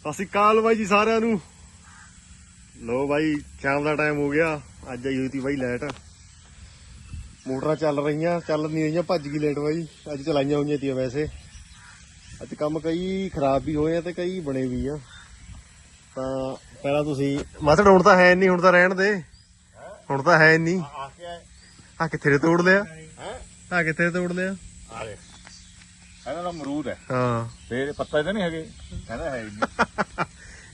ਸਤਿ ਸ਼੍ਰੀ ਅਕਾਲ ਬਾਈ ਜੀ ਸਾਰਿਆਂ ਨੂੰ। ਲੋ ਬਾਈ ਸ਼ਾਮ ਦਾ ਟਾਈਮ ਹੋ ਗਿਆ। ਅੱਜ ਆਈ ਹੋਈ ਤੀ ਬਾਈ ਲਾਈਟ ਮੋਟਰਾਂ ਚੱਲ ਰਹੀਆਂ ਚੱਲ ਨਹੀਂ ਰਹੀਆਂ ਭੱਜ ਗਈ ਲਾਈਟ ਬਾਈ। ਅੱਜ ਚਲਾਈਆਂ ਹੋਈਆਂ ਤੀਆਂ ਵੈਸੇ। ਅੱਜ ਕੰਮ ਕਈ ਖਰਾਬ ਵੀ ਹੋਏ ਆ ਤੇ ਕਈ ਬਣੇ ਵੀ ਆ। ਤਾਂ ਪਹਿਲਾਂ ਤੁਸੀਂ ਮਸੜ ਹੁਣ ਤਾਂ ਹੈ ਨਹੀਂ ਹੁਣ ਤਾਂ ਰਹਿਣ ਦੇ। ਹੁਣ ਤਾਂ ਹੈ ਨਹੀਂ ਆ ਕਿੱਥੇ ਤੋੜ ਲਿਆ? ਹੈ? ਆ ਕਿੱਥੇ ਤੋੜ ਲਿਆ? ਆ ਦੇ ਇਹਨਾਂ ਦਾ ਅਮਰੂਦ ਹੈ। ਹਾਂ। ਫੇਰ ਪੱਤਾ ਤਾਂ ਨਹੀਂ ਹੈਗੇ। ਕਹਿੰਦਾ ਹੈ ਹੀ ਨਹੀਂ।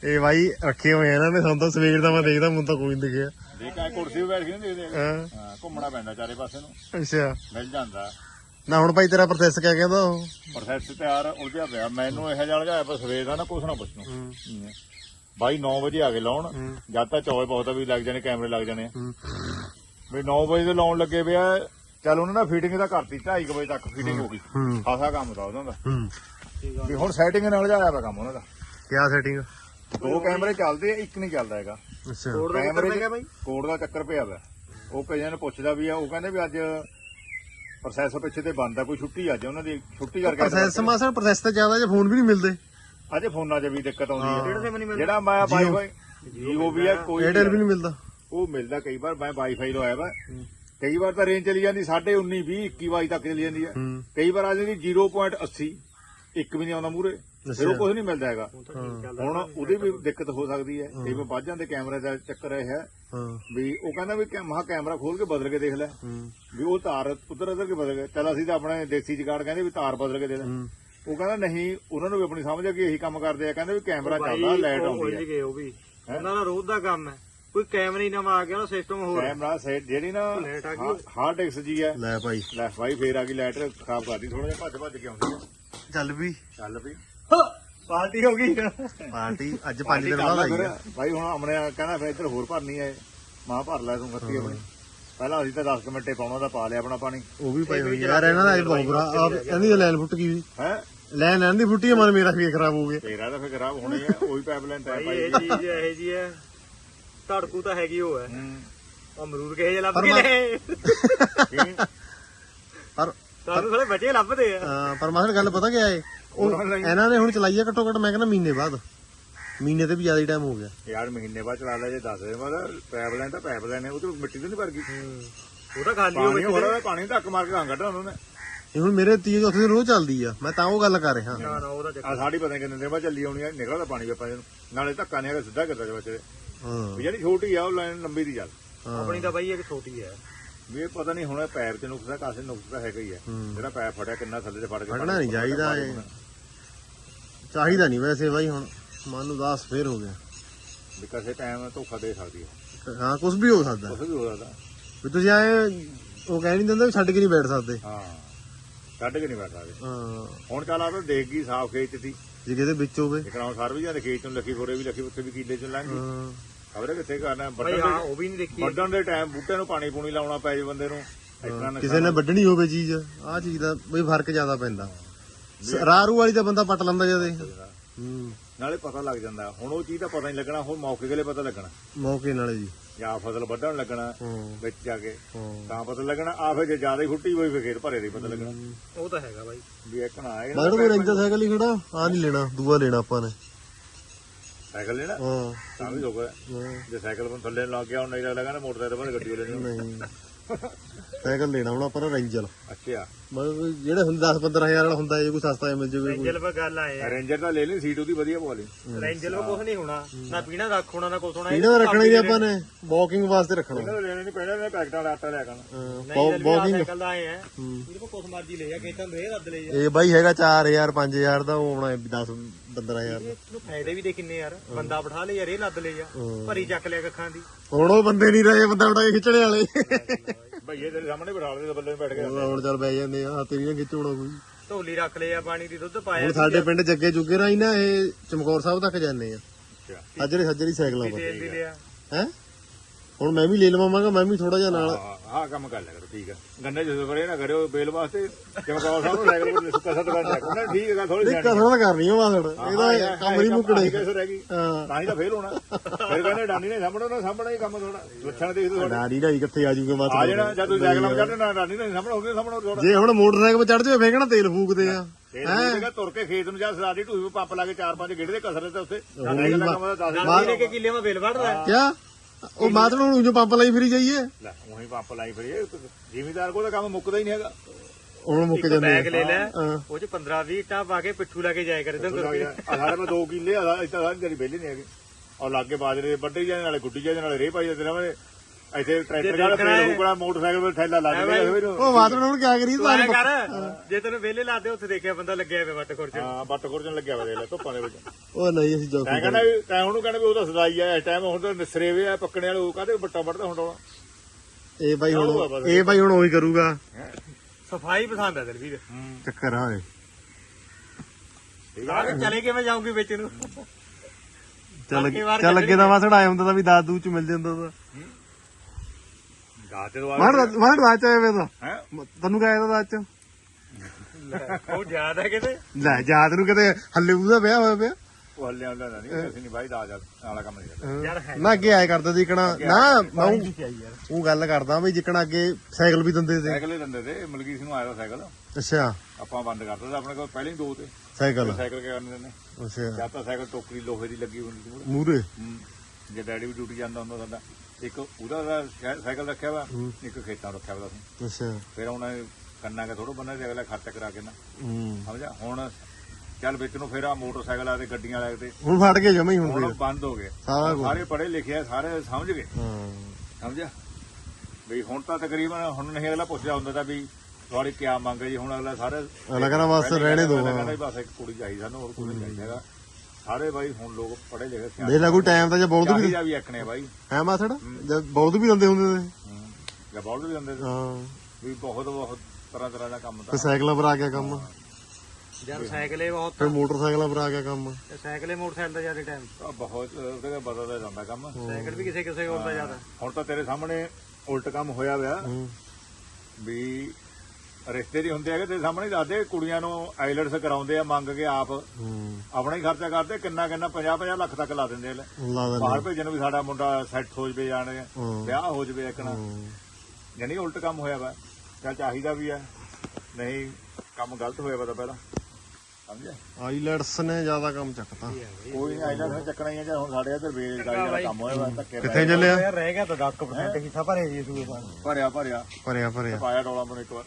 ਇਹ ਬਾਈ ਰੱਖੇ ਹੋਏ ਆ ਇਹਨਾਂ ਨੇ ਸਾਨੂੰ ਤਾਂ ਸਵੇਰ ਦਾ ਮੈਂ ਦੇਖਦਾ ਮੈਨੂੰ ਤਾਂ ਕੋਈ ਨਹੀਂ ਦਿਖਿਆ। ਦੇਖ ਆ ਕੁਰਸੀ 'ਤੇ ਬੈਠ ਕੇ ਨਹੀਂ ਦੇਖਦੇ ਹਾਂ। ਹਾਂ ਘੁੰਮਣਾ ਪੈਂਦਾ ਚਾਰੇ ਪਾਸੇ ਨੂੰ। ਅੱਛਾ। ਮਿਲ ਜਾਂਦਾ। ਨਾ ਹੁਣ ਭਾਈ ਤੇਰਾ ਪ੍ਰੋਸੈਸ ਕਿਆ ਕਹਿੰਦਾ ਉਹ? ਪ੍ਰੋਸੈਸ ਤਿਆਰ ਉਲਝਿਆ ਪਿਆ। ਮੈਨੂੰ ਇਹ ਜਿਹਾ ਲਗਾਇਆ ਪਰ ਸਵੇਰ ਦਾ ਨਾ ਕੁਛ ਨਾ ਪੁੱਛਣੋ ਬਾਈ 9 ਵਜੇ ਆ ਕੇ ਲਾਉਣ। ਜਦ ਤੱਕ ਚੌਏ ਬਹੁਤ ਵੀ ਲੱਗ ਜਾਣੇ ਕੈਮਰੇ ਲੱਗ ਜਾਣੇ। ਵੀ 9 ਵਜੇ ਦੇ ਲਾਉਣ ਲੱਗੇ ਪਿਆ ਚੱਲ ਉਹਨਾਂ ਨੇ ਫੀਟਿੰਗ ਤਾਂ ਕਰਤੀ 2:30 ਵਜੇ ਤੱਕ ਫੀਟਿੰਗ ਹੋ ਗਈ। ਹੂੰ ਖਾਸਾ ਕੰਮ ਦਾ ਉਹਨਾਂ ਦਾ। ਹੂੰ। ਵੀ ਹੁਣ ਸੈਟਿੰਗ ਨਾਲ ਜਾਇਆ ਪਿਆ ਕੰਮ ਉਹਨਾਂ ਦਾ। ਕਿਆ ਸੈਟਿੰਗ ਦੋ ਕੈਮਰੇ ਚੱਲਦੇ ਆ ਇੱਕ ਨਹੀਂ ਚੱਲਦਾ ਹੈਗਾ। ਅੱਛਾ। ਕੈਮਰੇ ਚ ਕੋਡ ਦਾ ਚੱਕਰ ਪਿਆ ਵਾ। ਉਹ ਕਈਆਂ ਨੂੰ ਪੁੱਛਦਾ ਵੀ ਆ ਉਹ ਕਹਿੰਦੇ ਵੀ ਅੱਜ ਪ੍ਰੋਸੈਸਰ ਪਿੱਛੇ ਤੇ ਬੰਦ ਆ ਕੋਈ ਛੁੱਟੀ ਅੱਜ ਉਹਨਾਂ ਦੀ ਛੁੱਟੀ ਕਰਕੇ ਪ੍ਰੋਸੈਸ ਮਾਸਰ ਪ੍ਰੋਸੈਸ ਤੇ ਜ਼ਿਆਦਾ ਜੇ ਫੋਨ ਵੀ ਨਹੀਂ ਮਿਲਦੇ। ਅੱਜ ਫੋਨਾਂ 'ਚ ਵੀ ਦਿੱਕਤ ਆਉਂਦੀ ਹਾਂ। ਜਿਹੜਾ ਮੈਂ ਵਾਈਫਾਈ ਜੀਓ ਵੀ ਆ ਕੋਈ ਵੀ ਨਹੀਂ ਮਿਲਦਾ। ਉਹ ਮਿਲਦਾ ਕਈ ਵਾਰ ਮੈਂ ਵਾਈਫਾਈ ਲਵਾਇਆ ਵਾ। ਕਈ ਵਾਰ ਤਾਂ ਰੇਂਜ ਚਲੀ ਜਾਂਦੀ 19 20 21 ਵਾਈ ਤੱਕ ਚਲੀ ਜਾਂਦੀ ਹੈ। ਹੂੰ। ਕਈ ਵਾਰ ਆ ਜਾਂਦੀ 0.80 ਇੱਕ ਵੀ ਨਹੀਂ ਆਉਂਦਾ ਮੂਰੇ ਫਿਰ ਉਹ ਕੁਝ ਨਹੀਂ ਮਿਲਦਾ ਹੈਗਾ। ਹੁਣ ਉਹਦੀ ਵੀ ਦਿੱਕਤ ਹੋ ਸਕਦੀ ਹੈ। ਕਈ ਵਾਰ ਵੱਧ ਜਾਂਦੇ ਕੈਮਰੇ ਦਾ ਚੱਕਰ ਇਹ ਹੈ ਹਾਂ। ਵੀ ਉਹ ਕਹਿੰਦਾ ਵੀ ਮਹਾ ਕੈਮਰਾ ਖੋਲ ਕੇ ਬਦਲ ਕੇ ਦੇਖ ਲੈ। ਹੂੰ। ਵੀ ਉਹ ਤਾਰ ਉਧਰ ਉਧਰ ਕੇ ਬਦਲ ਗਏ। ਚੱਲ ਅਸੀਂ ਤਾਂ ਆਪਣੇ ਦੇਸੀ ਜਗਾੜ ਕਹਿੰਦੇ ਵੀ ਤਾਰ ਬਦਲ ਕੇ ਦੇ ਲੈ। ਹੂੰ। ਉਹ ਕਹਿੰਦਾ ਨਹੀਂ ਉਹਨਾਂ ਨੂੰ ਵੀ ਆਪਣੀ ਸਮਝ ਆ ਕਿ ਇਹੀ ਕੰਮ ਕਰਦੇ ਆ। ਕਹਿੰਦੇ ਵੀ ਕੈਮਰਾ ਚੱਲਦਾ ਲਾਈਟ ਆਉਂਦੀ ਹੈ। ਗਏ ਉਹ ਵੀ। ਉਹਨਾਂ ਦਾ ਰੋਜ਼ ਦਾ ਕੰਮ ਹੈ। ਕੋਈ ਕੈਮਰਾ ਹੀ ਨਵਾਂ ਆ ਗਿਆ ਉਹ ਸਿਸਟਮ ਹੋਰ। ਹੈ ਕੈਮਰਾ ਸੈਟ ਜਿਹੜੀ ਨਾ ਲਾਈਟ ਆ ਗਈ। ਹਾਰਡ ਡਿਸਕ ਜੀ ਹੈ ਲੈ ਭਾਈ। ਲੈ ਭਾਈ ਫੇਰ ਆ ਗਈ ਲਾਈਟ ਖਰਾਬ ਕਰਦੀ ਥੋੜਾ ਜਿਹਾ ਭੱਜ ਭੱਜ ਕੇ ਆਉਂਦੀ ਹੈ ਚੱਲ ਵੀ। ਚੱਲ ਵੀ। ਪਾਰਟੀ ਹੋ ਗਈ। ਪਾਰਟੀ ਅੱਜ 5 ਦਿਨ ਬਾਅਦ ਆਈ ਆ। ਭਾਈ ਹੁਣ ਅਮਨੇ ਕਹਿੰਦਾ ਫੇਰ ਇੱਧਰ ਹੋਰ ਭਰਨੀ ਹੈ ਮਾਂ ਭਰ ਲੈ ਤੂੰ ਗੱਤੀ ਆਪਣੀ। ਪਹਿਲਾਂ ਅਸੀਂ ਤਾਂ 10 ਮਿੰਟੇ ਪਾਉਣਾ ਦਾ ਪਾ ਲਿਆ ਆਪਣਾ ਪਾਣੀ। ਉਹ ਵੀ ਭਾਈ ਹੋਈ ਯਾਰ ਇਹਨਾਂ ਦਾ ਅੱਜ ਬਹੁਤ ਬੁਰਾ ਆ ਇਹਦੀ ਤਾਂ ਲਾਈਨ ਫੁੱਟ ਗਈ ਹੈ? ਲਾਈਨ ਇਹਨਾਂ ਦੀ ਫੁੱਟੀ ਮਨ ਮੇਰਾ ਵੀ ਖਰਾਬ ਹੋ ਗਿਆ। ਤੇਰਾ ਤਾਂ ਫੇਰ ਖਰਾਬ ਹੋਣੀ ਹੈ ਉਹੀ ਪਾਈਪਲਾਈਨ ਤਾਂ ਭਾਈ ਭਾਈ ਇਹ ਚੀਜ਼ ਇਹ ਜੀ ਹੈ ਧੜਕੂ ਤਾਂ ਹੈਗੀ ਉਹ ਹੈ। ਹੂੰ। ਅਮਰੂਦ ਕਿਹੇ ਜੇ ਲੱਭ ਪਰ ਕੇ ਮੈਂ- ਲੈ? ਪਰ ਤੁਹਾਨੂੰ ਥੋੜੇ ਬੱਚੇ ਲੱਭਦੇ ਆ। ਅਹ, ਪਰ ਮਾਸਰ ਗੱਲ ਪਤਾ ਕਿਆ ਏ? ਉਹ ਇਹਨਾਂ ਨੇ ਹੁਣ ਚਲਾਈ ਆ ਘੱਟੋ ਘੱਟ ਮੈਂ ਕਹਿੰਦਾ ਮਹੀਨੇ ਬਾਅਦ। ਮਹੀਨੇ ਤੇ ਵੀ ਜ਼ਿਆਦਾ ਟਾਈਮ ਹੋ ਗਿਆ। ਯਾਰ ਮਹੀਨੇ ਬਾਅਦ ਚਲਾ ਲੈ ਜੇ ਦੱਸ ਦੇ ਮਤਲਬ ਪਾਈਪਲਾਈਨ ਤਾਂ ਪਾਈਪਲਾਈਨ ਹੈ ਉਹ ਤੇ ਮਿੱਟੀ ਤੋਂ ਨਹੀਂ ਭਰ ਗਈ। ਉਹ ਤਾਂ ਖਾਲੀ ਹੋ ਪਾਣੀ ਵਿੱਚ ਹੋ ਰਿਹਾ ਪਾਣੀ ਧੱਕ ਮਾਰ ਕੇ ਕਾਂ ਕੱਢਣਾ ਉਹਨਾਂ। ਨੇ ਇਹ ਹੁਣ ਮੇਰੇ ਤੀਏ ਚੌਥੇ ਦਿਨ ਰੋਜ਼ ਚੱਲਦੀ ਆ। ਮੈਂ ਤਾਂ ਉਹ ਗੱਲ ਕਰ ਰਿਹਾ। ਨਾ ਨਾ ਉਹਦਾ ਚੱਕਰ ਆ ਸਾਡੀ ਪਤਾ ਨੀ ਕਿੰਨੇ ਦਿਨ ਬਾਅਦ ਚੱਲੀ ਆਉਣੀ ਹੈ ਨਿਕਲਦਾ ਪਾਣੀ ਵੇਪਾ ਨੂੰ ਨਾਲੇ ਧੱਕਾ ਨਹੀਂ ਹੈਗਾ ਸਿੱਧਾ ਕਰਦਾ ਬੱਚੇ। ਹਾਂ ਵੀ ਜਿਹੜੀ ਛੋਟੀ ਆ ਉਹ ਲਾਈਨ ਲੰਬੀ ਦੀ ਚੱਲ। ਆਪਣੀ ਤਾਂ ਬਾਈ ਇੱਕ ਛੋਟੀ ਹੈ ਵੀ ਇਹ ਪਤਾ ਨਹੀਂ ਹੁਣ ਪੈਰ ਤੇ ਨੁਕਸਾ ਕਾਸੇ ਨੁਕਸਾ ਹੈਗਾ ਹੀ ਹੈ ਹੂੰ। ਜਿਹੜਾ ਪੈਰ ਫੜਿਆ ਕਿੰਨਾ ਥੱਲੇ ਤੇ ਫੜ ਕੇ ਫੜਨਾ ਨਹੀਂ ਚਾਹੀਦਾ ਇਹ। ਚਾਹੀਦਾ ਨਹੀਂ ਵੈਸੇ ਬਾਈ ਹੁਣ ਮਨ ਉਦਾਸ ਫੇਰ ਹੋ ਗਿਆ। ਵੀ ਕਿਸੇ ਟਾਈਮ ਧੋਖਾ ਦੇ ਸਕਦੀ ਹੈ ਹਾਂ ਕੁਝ ਵੀ ਹੋ ਸਕਦਾ। ਕੁਝ ਵੀ ਹੋ ਸਕਦਾ। ਵੀ ਤੁਸੀਂ ਆਏ ਉਹ ਕਹਿ ਨਹੀਂ ਦਿੰਦੇ ਵੀ ਛੱਡ ਕੇ ਨਹੀਂ ਬੈਠ ਸਕਦੇ। ਹਾਂ ਕੱਢ ਕੇ ਨਹੀਂ ਬੈਠ ਸਕਦੇ। ਹਾਂ। ਹੁਣ ਚੱਲ ਆ ਤਾਂ ਦੇਖ ਗਈ ਸਾਫ਼ ਖੇਤ ਦੀ। ਜੇ ਕਿਤੇ ਵਿੱਚ ਹੋਵੇ। ਇਕਰਾਉ ਸਰ ਵੀ ਜਾਂਦੇ ਖੇਤ ਨੂੰ ਲੱਖੀ ਖੋਰੇ ਵੀ ਲੱਖੀ ਉੱਥੇ ਵੀ ਕੀਲੇ ਚ ਲੰਘ ਗਈ। ਹਾਂ। ਖਬਰੇ ਕਿੱਥੇ ਕਰਨਾ ਭਾਈ ਹਾਂ ਦੇ ਉਹ ਵੀ ਨਹੀਂ ਦੇਖੀ। ਵੱਢਣ ਦੇ ਟਾਈਮ ਬੂਟੇ ਨੂੰ ਪਾਣੀ ਪੂਣੀ ਲਾਉਣਾ ਪੈ ਜੇ ਬੰਦੇ ਨੂੰ। ਇਤਨਾ ਕਿਸੇ ਨੇ ਵੱਢਣੀ ਹੋਵੇ ਚੀਜ਼ ਆਹ ਚੀਜ਼ ਦਾ ਬਈ ਫ਼ਰਕ ਜ਼ਿਆਦਾ ਪੈਂਦਾ। ਰਾਰੂ ਵਾਲੀ ਤਾਂ ਬੰਦਾ ਪੱਟ ਲੈਂਦਾ ਜਦੇ। ਹੂੰ। ਨਾਲੇ ਪਤਾ ਲੱਗ ਜਾਂਦਾ ਹੁਣ ਉਹ ਚੀਜ਼ ਦਾ ਪਤਾ ਨਹੀਂ ਲੱਗਣਾ ਹੁਣ ਮੌਕੇ ਗਲੇ ਪਤਾ ਲੱਗਣਾ। ਮੌਕੇ ਨਾਲੇ ਜੀ। ਜਾਂ ਫਸਲ ਵੱਢਣ ਲੱਗਣਾ ਹਾਂ। ਵਿੱਚ ਜਾ ਕੇ। ਹਾਂ। ਤਾਂ ਪਤਾ ਲੱਗਣਾ ਆ ਫਿਰ ਜੇ ਜ਼ਿਆਦਾ ਹੀ ਫੁੱਟੀ ਹੋਈ ਫਿਰ ਖੇਤ ਭਰੇ ਦੀ ਪਤਾ ਲੱਗਣਾ। ਉਹ ਤਾਂ ਹੈਗਾ ਬਾਈ। ਵੀ ਇੱਕ ਨਾ ਆਏਗਾ ਮੈਂ ਕੋਈ ਰੈਂਜਰ ਸਾਈਕਲ ਹੀ ਖੜਾ ਆ ਨਹੀਂ ਲੈਣਾ ਦੂਆ ਲੈਣਾ ਆਪਾਂ ਨੇ। ਸਾਈਕਲ ਲੈਣਾ। ਹਾਂ। ਤਾਂ ਵੀ ਲੋਕ ਹਾਂ, ਜੇ ਸਾਈਕਲ ਤੋਂ ਥੱਲੇ ਲੱਗ ਗਿਆ ਨਹੀਂ ਲੱਗਦਾ ਕਹਿੰਦਾ ਮੋਟਰਸਾਈਕਲ ਬਾਅਦ ਗੱਡੀ ਲੈਣੀ। ਨਹੀਂ। ਸਾਈਕਲ ਲੈਣਾ ਹੁਣ ਆਪਾਂ ਨੇ ਰੈਂਜਰ ਅੱਛਾ। ਮਤਲਬ ਜਿਹੜੇ ਹੁੰਦੇ 10 15000 ਵਾਲਾ ਹੁੰਦਾ ਜੇ ਕੋਈ ਸਸਤਾ ਜਿਹਾ ਮਿਲ ਜਾਵੇ ਕੋਈ। ਰੈਂਜਲ ਪਰ ਗੱਲ ਆਏ ਆ ਰੇਂਜਰ ਤਾਂ ਲੈ ਲਈ ਸੀਟ ਉਹਦੀ ਵਧੀਆ ਪਵਾ ਲਈ। ਰੈਂਜਲ ਕੋ ਕੁਝ ਨਹੀਂ ਹੋਣਾ। ਨਾ ਪੀਣਾ ਰੱਖ ਹੋਣਾ ਨਾ ਕੁਝ ਹੋਣਾ। ਇਹਨਾਂ ਦਾ ਰੱਖਣਾ ਹੀ ਆਪਾਂ ਨੇ। ਵਾਕਿੰਗ ਵਾਸਤੇ ਰੱਖਣਾ। ਇਹਨਾਂ ਨੂੰ ਲੈਣੇ ਨਹੀਂ ਪੈਣਾ ਇਹਨਾਂ ਪੈਕਟਾਂ ਵਾਲਾ ਆਟਾ ਲੈ ਕਰਨਾ ਵਾਕਿੰਗ ਸਾਈਕਲ ਦਾ ਆਏ ਆ ਇਹਦੇ ਕੋ ਕੁਛ ਮਰਜ਼ੀ ਲੈ ਜਾ ਖੇਤਾਂ ਦੇ ਰੱਦ ਲੈ ਜਾ ਇਹ ਬਾਈ ਹੈਗਾ 4000 5000 ਦਾ ਉਹ ਆਉਣਾ 10 15000 ਦਾ। ਇਹਨੂੰ ਫਾਇਦੇ ਵੀ ਦੇ ਕਿੰਨੇ ਯਾਰ? ਬੰਦਾ ਬਿਠਾ ਲੈ ਯਾਰ ਇਹ ਲੱਦ ਲੈ ਜਾ ਭਰੀ ਚੱਕ ਲਿਆ ਕੱਖਾਂ ਦੀ। ਹੁਣ ਉਹ ਬੰਦੇ ਨਹੀਂ ਰਹੇ ਬੰਦਾ ਕੇ ਖਿੱਚਣੇ ਵਾਲੇ। ਭਈਏ ਤੇਰੇ ਸਾਹਮਣੇ ਬਿਠਾ ਲਦੇ ਬੱਲੇ ਨੂੰ ਬੈਠ ਗਿਆ। ਹੁਣ ਚੱਲ ਬਹਿ ਜਾਂਦੇ ਆ ਤੇਰੀ ਨਾ ਖਿੱਚੋਣਾ ਕੋਈ। ਢੋਲੀ ਰੱਖ ਲਿਆ ਪਾਣੀ ਦੀ ਦੁੱਧ ਪਾਇਆ ਹੁਣ ਸਾਡੇ ਪਿੰਡ ਜੱਗੇ ਜੁਗੇ ਰਾਈ ਨਾ ਇਹ ਚਮਕੌਰ ਸਾਹਿਬ ਤੱਕ ਜਾਂਦੇ ਆ। ਅੱਛਾ। ਸੱਜਰੇ ਸੱਜਰੀ ਸਾਈਕਲਾਂ ਪਰ ਹੈ? ਹੁਣ ਮੈਂ ਵੀ ਲੈ ਲਵਾਂਗਾ ਮੈਂ ਵੀ ਥੋੜਾ ਜਿਹਾ ਨਾਲ। ਆਹ ਕੰਮ ਕਰ ਲਿਆ ਕਰੋ ਠੀਕ ਹੈ ਗੰਨੇ ਜਦੋਂ ਬਰੇ ਨਾ ਕਰਿਓ ਬੇਲ ਵਾਸਤੇ ਕਹੋ ਸਾਹਿਬ ਨੂੰ ਸਾਈਕਲ ਪਰ ਸੁੱਕਾ ਸੱਤ ਕਰ ਲਿਆ ਠੀਕ ਹੈ ਥੋੜੀ ਨਹੀਂ ਕਸਰ ਕਰਨੀ ਆ ਮਾਸੜ ਇਹਦਾ ਕੰਮ ਨਹੀਂ ਮੁੱਕਣੇ। ਕਿਸ ਰਹਿ ਗਈ ਹਾਂ। ਤਾਂ ਹੀ ਤਾਂ ਫੇਲ ਹੋਣਾ। ਫਿਰ ਕਹਿੰਦੇ ਡਾਨੀ ਨੇ ਸਾਹਮਣਾ ਨਾ ਸਾਹਮਣਾ ਹੀ ਕੰਮ ਥੋੜਾ ਲੱਛਣ ਦੇਖ ਤੂੰ ਥੋੜਾ ਡਾਰੀ ਢਾਈ ਕਿੱਥੇ ਆ ਜੂਗੇ ਆ ਮਾਸੜ ਜਾਣਾ ਜਦ ਤੂੰ ਸਾਈਕਲ ਚੜਨਾ ਡਾਨੀ ਨੇ ਸਾਹਮਣਾ ਹੋਵੇ ਸਾਹਮਣਾ ਥੋੜਾ ਜੇ ਹੁਣ ਮੋਟਰਸਾਈਕਲ 'ਤੇ ਚੜ ਜਾਵੇ ਫੇਕਣਾ ਤੇਲ ਫੂਕਦੇ ਆ? ਜਗਾ ਤੁਰ ਕੇ ਖੇਤ ਨੂੰ ਜਾ ਸਰਾਦੀ ਢੂਈ ਪੰਪ ਲਾ ਕੇ ਚਾਰ ਪੰਜ ਗੇੜੇ ਦੇ ਕਸਰੇ ਤੇ ਉੱਥੇ ਸਾਈਕਲ ਦਾ ਕੰਮ ਦਾ ਕਿ ਕਿੱਲੇ ਮੈਂ ਬਿੱਲ ਵੜ ਰਿਹਾ ਕਿਆ? ਉਹ ਮਾਸੜ ਨੂੰ ਜੋ ਪੰਪ ਲਈ ਫਿਰੀ ਜਾਈਏ। ਲੈ ਉਹੀ ਪੰਪ ਲਾਈ ਫਿਰੇ ਜ਼ਿਮੀਦਾਰ ਕੋਲ ਤਾਂ ਕੰਮ ਮੁੱਕਦਾ ਹੀ ਨਹੀਂ ਹੈਗਾ। ਹੁਣ ਮੁੱਕ ਜਾਂਦੇ ਬੈਗ ਲੈ ਲੈ ਹਾਂ। ਉਹ ਚ 15 20 ਇੱਟਾਂ ਪਾ ਕੇ ਪਿੱਠੂ ਲਾ ਕੇ ਜਾਇਆ ਕਰ ਇਧਰ ਤੁਰ ਕੇ ਸਾਡੇ ਮੈਂ 2 ਕਿੱਲੇ ਆ ਇੱਥੇ ਸਾਰੀ ਜਿਹੜੀ ਵਿਹਲੇ ਨਹੀਂ ਹੈਗੇ। ਔਰ ਲਾਗੇ ਬਾਜਰੇ ਦੇ ਵੱਡੇ ਜਾਂਦੇ ਨਾਲੇ ਗੁੱਡੀ ਜਾਂਦੇ ਨਾਲੇ ਰੇਹ ਪਾਈ ਜਾਂਦੇ ਨੇ। ਇੱਥੇ ਟਰੈਕਟਰ ਦੇਖਣਾ ਤੇਲ ਫੂਕਣਾ ਮੋਟਰਸਾਈਕਲ 'ਤੇ ਥੈਲਾ ਲੱਗ ਗਿਆ ਫਿਰ ਉਹ ਮਾਸੜ ਨੂੰ ਕਿਆ ਕਰੀ ਤੂੰ ਕਰ ਜੇ ਤੈਨੂੰ ਵਿਹਲੇ ਲਾਦੇ ਉੱਥੇ ਦੇਖਿਆ ਬੰਦਾ ਲੱਗਿਆ ਹੋਇਆ ਵੱਟ ਖੁਰਚ ਹਾਂ ਬੱਟ ਖੁਰਜਣ ਲੱਗਿਆ ਵਾ ਦੇਖ ਲੈ ਧੁੱਪਾਂ ਦੇ ਵਿੱਚ। ਉਹ ਨਹੀਂ ਅਸੀਂ ਜੋਕ ਮੈਂ ਕਹਿੰਦਾ ਵੀ ਤੈਂ ਉਹਨੂੰ ਕਹਿੰਦਾ ਵੀ ਉਹ ਤਾਂ ਸਦਾਈ ਆ ਇਸ ਟਾਈਮ ਹੁਣ ਤਾਂ ਨਿਸਰੇ ਵੇ ਆ ਪੱਕਣੇ ਵਾਲੇ ਉਹ ਕਾਹਦੇ ਬੱਟਾ ਵੱਢਦਾ ਹੁਣ ਡੋਲਾ ਇਹ ਬਾਈ ਹੁਣ ਇਹ ਬਾਈ ਹੁਣ ਉਹੀ ਕਰੂਗਾ। ਸਫ਼ਾਈ ਪਸੰਦ ਹੈ ਦਲਵੀਰ ਚੱਕਰ ਆ ਓਏ। ਠੀਕ ਆ ਕੇ ਚਲੇ ਕਿਵੇਂ ਜਾਊਂਗੀ ਵਿੱਚ ਨੂੰ? ਚੱਲ ਚੱਲ ਅੱਗੇ ਤਾਂ ਮਾਸੜ ਆਇਆ ਹੁੰਦਾ ਤਾਂ ਵੀ ਦਾਦੂ ਚ ਮਿਲ ਜਾਂਦਾ ਤਾਂ ਗਾਹ ਤੇ ਮਾਰ ਮਾਰ ਰਾਤ ਚ ਆਇਆ ਵੇ ਤਾਂ। ਹੈ? ਤੈਨੂੰ ਕਾਇਆ ਤਾਂ ਰਾਤ ਚ? ਉਹ ਯਾਦ ਹੈ ਕਿਤੇ? ਲੈ ਜਾਤ ਨੂੰ ਕਿਤੇ ਹੱਲੇ ਉਹਦਾ ਵਿਆਹ ਹੋਇਆ ਪਿਆ। ਉਹ ਹੱਲੇ ਆਉਂਦਾ ਨਹੀਂ ਅਸੀਂ ਨਹੀਂ ਬਾਈ ਦਾ ਵਾਲਾ ਕੰਮ ਨਹੀਂ ਕਰਦਾ। ਯਾਰ ਹੈ ਨਾ ਅੱਗੇ ਆਇਆ ਕਰਦਾ ਸੀ ਜਿਕਣਾ ਨਾ ਮੈਂ ਉਹ ਉਹ ਗੱਲ ਕਰਦਾ ਵੀ ਜਿਕਣਾ ਅੱਗੇ ਸਾਈਕਲ ਵੀ ਦਿੰਦੇ ਸੀ। ਸਾਈਕਲ ਹੀ ਦਿੰਦੇ ਤੇ ਮਲਕੀਤ ਨੂੰ ਆਇਆ ਸਾਈਕਲ। ਅੱਛਾ। ਆਪਾਂ ਬੰਦ ਕਰਤਾ ਸੀ ਆਪਣੇ ਕੋਲ ਪਹਿਲੇ ਹੀ ਦੋ ਤੇ। ਸਾਈਕਲ। ਸਾਈਕਲ ਕਿਆ ਕਰਨੇ ਨੇ? ਅੱਛਾ। ਜਾਂ ਤਾਂ ਸਾਈਕਲ ਟੋਕਰੀ ਲੋਹੇ ਦੀ ਲੱਗੀ ਹੁੰਦੀ ਸੀ ਮੂਹਰੇ। ਮੂਰੇ ਹੂੰ। ਜੇ ਡੈਡੀ ਵੀ ਡਿਊਟੀ ਜਾਂਦਾ ਹੁੰਦਾ ਸਾਡਾ। ਇੱਕ ਉਹਦਾ ਦਾ ਸਾਈਕਲ ਰੱਖਿਆ ਵਾ ਇੱਕ ਖੇਤਾਂ ਨੂੰ ਰੱਖਿਆ ਵਾ ਅਸੀਂ ਅੱਛਾ। ਫਿਰ ਹੁਣ ਕੰਨਾਂ ਕੇ ਥੋੜਾ ਬੰਨਾ ਤੇ ਅਗਲਾ ਖਰਚਾ ਕਰਾ ਕੇ ਨਾ। ਹੂੰ। ਸਮਝਿਆ? ਹੁਣ ਚੱਲ ਵਿੱਚ ਨੂੰ ਫਿਰ ਆ ਮੋਟਰਸਾਈਕਲ ਆ ਤੇ ਗੱਡੀਆਂ ਵਾਲੇ ਤੇ ਹੁਣ ਫੜ ਕੇ ਜਮਾ ਹੀ ਹੁਣ ਹੁਣ ਫਿਰ ਬੰਦ ਹੋ ਗਏ। ਸਾਰਾ ਕੁਝ ਸਾਰੇ ਪੜ੍ਹੇ ਲਿਖੇ ਆ ਸਾਰੇ ਸਮਝ ਗਏ। ਹਾਂ। ਸਮਝਿਆ? ਵੀ ਹੁਣ ਤਾਂ ਤਕਰੀਬਨ ਹੁਣ ਨਹੀਂ ਅਗਲਾ ਪੁੱਛਦਾ ਹੁੰਦਾ ਤਾਂ ਵੀ ਤੁਹਾਡੀ ਕੀ ਮੰਗ ਹੈ ਜੀ? ਹੁਣ ਅਗਲਾ ਸਾਰੇ ਅਗਲਾ ਕਹਿੰਦਾ ਬਸ ਰਹਿਣੇ ਦੋ। ਅਗਲਾ ਕਹਿੰਦਾ ਵੀ ਬਸ ਇੱਕ ਕੁੜੀ ਚਾਹੀਦੀ ਸਾਨੂੰ ਹੋਰ ਕੋਈ ਚਾਹੀਦਾ ਹੈਗਾ। ਸਾਰੇ ਬਾਈ ਹੁਣ ਲੋਕ ਪੜ੍ਹੇ ਲਿਖੇ ਸਿਆਣੇ ਦੇ ਲਾ ਕੋਈ ਟਾਈਮ ਤਾਂ ਜੇ ਬਹੁਤ ਵੀ ਚਾਹੀਦਾ ਵੀ ਨੇ ਬਾਈ। ਹੈ। ਮਾਸੜ ਜਦ ਬਹੁਤ ਵੀ ਦਿੰਦੇ ਹੁੰਦੇ ਹੂੰ। ਜਾਂ ਬੌਲਦ ਵੀ ਜਾਂਦੇ ਸੀ ਹਾਂ। ਵੀ ਬਹੁਤ ਬਹੁਤ ਤਰ੍ਹਾਂ ਤਰ੍ਹਾਂ ਦਾ ਕੰਮ ਤਾਂ ਸਾਈਕਲਾਂ ਪਰ ਆ ਗਿਆ ਕੰਮ। ਯਾਰ ਸਾਈਕਲੇ ਬਹੁਤ ਫਿਰ ਮੋਟਰਸਾਈਕਲਾਂ ਪਰ ਆ ਗਿਆ ਕੰਮ। ਸਾਈਕਲੇ ਮੋਟਰਸਾਈਕਲ ਦਾ ਜ਼ਿਆਦਾ ਟਾਈਮ ਬਹੁਤ ਉਹਦੇ ਦਾ ਬਦਲਦਾ ਜਾਂਦਾ ਕੰਮ। ਸਾਈਕਲ ਵੀ ਕਿਸੇ ਕਿਸੇ ਹੋਰ ਦਾ ਜ਼ਿਆਦਾ। ਹੁਣ ਤਾਂ ਤੇਰੇ ਸਾਹਮਣੇ ਉਲਟ ਕੰਮ ਹੋਇਆ ਵਿਆ ਹੂੰ। ਵੀ ਰਿਸ਼ਤੇ ਦੀ ਹੁੰਦੇ ਹੈਗੇ ਤੇਰੇ ਸਾਹਮਣੇ ਹੀ ਦੱਸਦੇ ਕੁੜੀਆਂ ਨੂੰ ਆਈਲੈਟਸ ਕਰਾਉਂਦੇ ਆ ਮੰਗ ਕੇ ਆਪ। ਹੂੰ। ਆਪਣਾ ਹੀ ਖਰਚਾ ਕਰਦੇ ਕਿੰਨਾ ਕਿੰਨਾ 50 50 ਲੱਖ ਤੱਕ ਲਾ ਦਿੰਦੇ ਲੈ। ਬਾਹਰ ਭੇਜਣ ਵੀ ਸਾਡਾ ਮੁੰਡਾ ਸੈੱਟ ਹੋ ਜਵੇ ਜਾਣੇ ਹੂੰ। ਵਿਆਹ ਹੋ ਜਵੇ ਇੱਕਣਾ ਯਾਨੀ ਉਲਟ ਕੰਮ ਹੋਇਆ ਵਾ। ਚੱਲ ਚਾਹੀਦਾ ਵੀ ਆ। ਨਹੀਂ ਕੰਮ ਗਲਤ ਹੋਇਆ ਵਾ ਤਾਂ ਪਹਿਲਾਂ। ਸਮਝਿਆ? ਆਈਲੈਟਸ ਨੇ ਜ਼ਿਆਦਾ ਕੰਮ ਚੱਕਤਾ। ਕੋਈ ਆਈਲੈਟਸ ਚੱਕਣਾ ਹੀ ਜਾਂ ਹੁਣ ਸਾਡੇ ਇੱਧਰ ਬੇਰੁਜ਼ਗਾਰੀ ਵਾਲਾ ਕੰਮ ਹੋਇਆ ਵਾ ਧੱਕੇ ਕਿੱਥੇ ਚੱਲਿਆ? ਯਾਰ ਰਹਿ ਗਿਆ ਤਾਂ 10% ਹਿੱਸਾ ਭਰੇ ਜੀ ਸੂਏ ਪਾਣ। ਭਰਿਆ ਭਰਿਆ। ਭਰਿਆ ਭਰਿਆ। ਪਾਇਆ ਡੋਲਾ ਮੈਨੂੰ ਇੱਕ ਵਾਰ।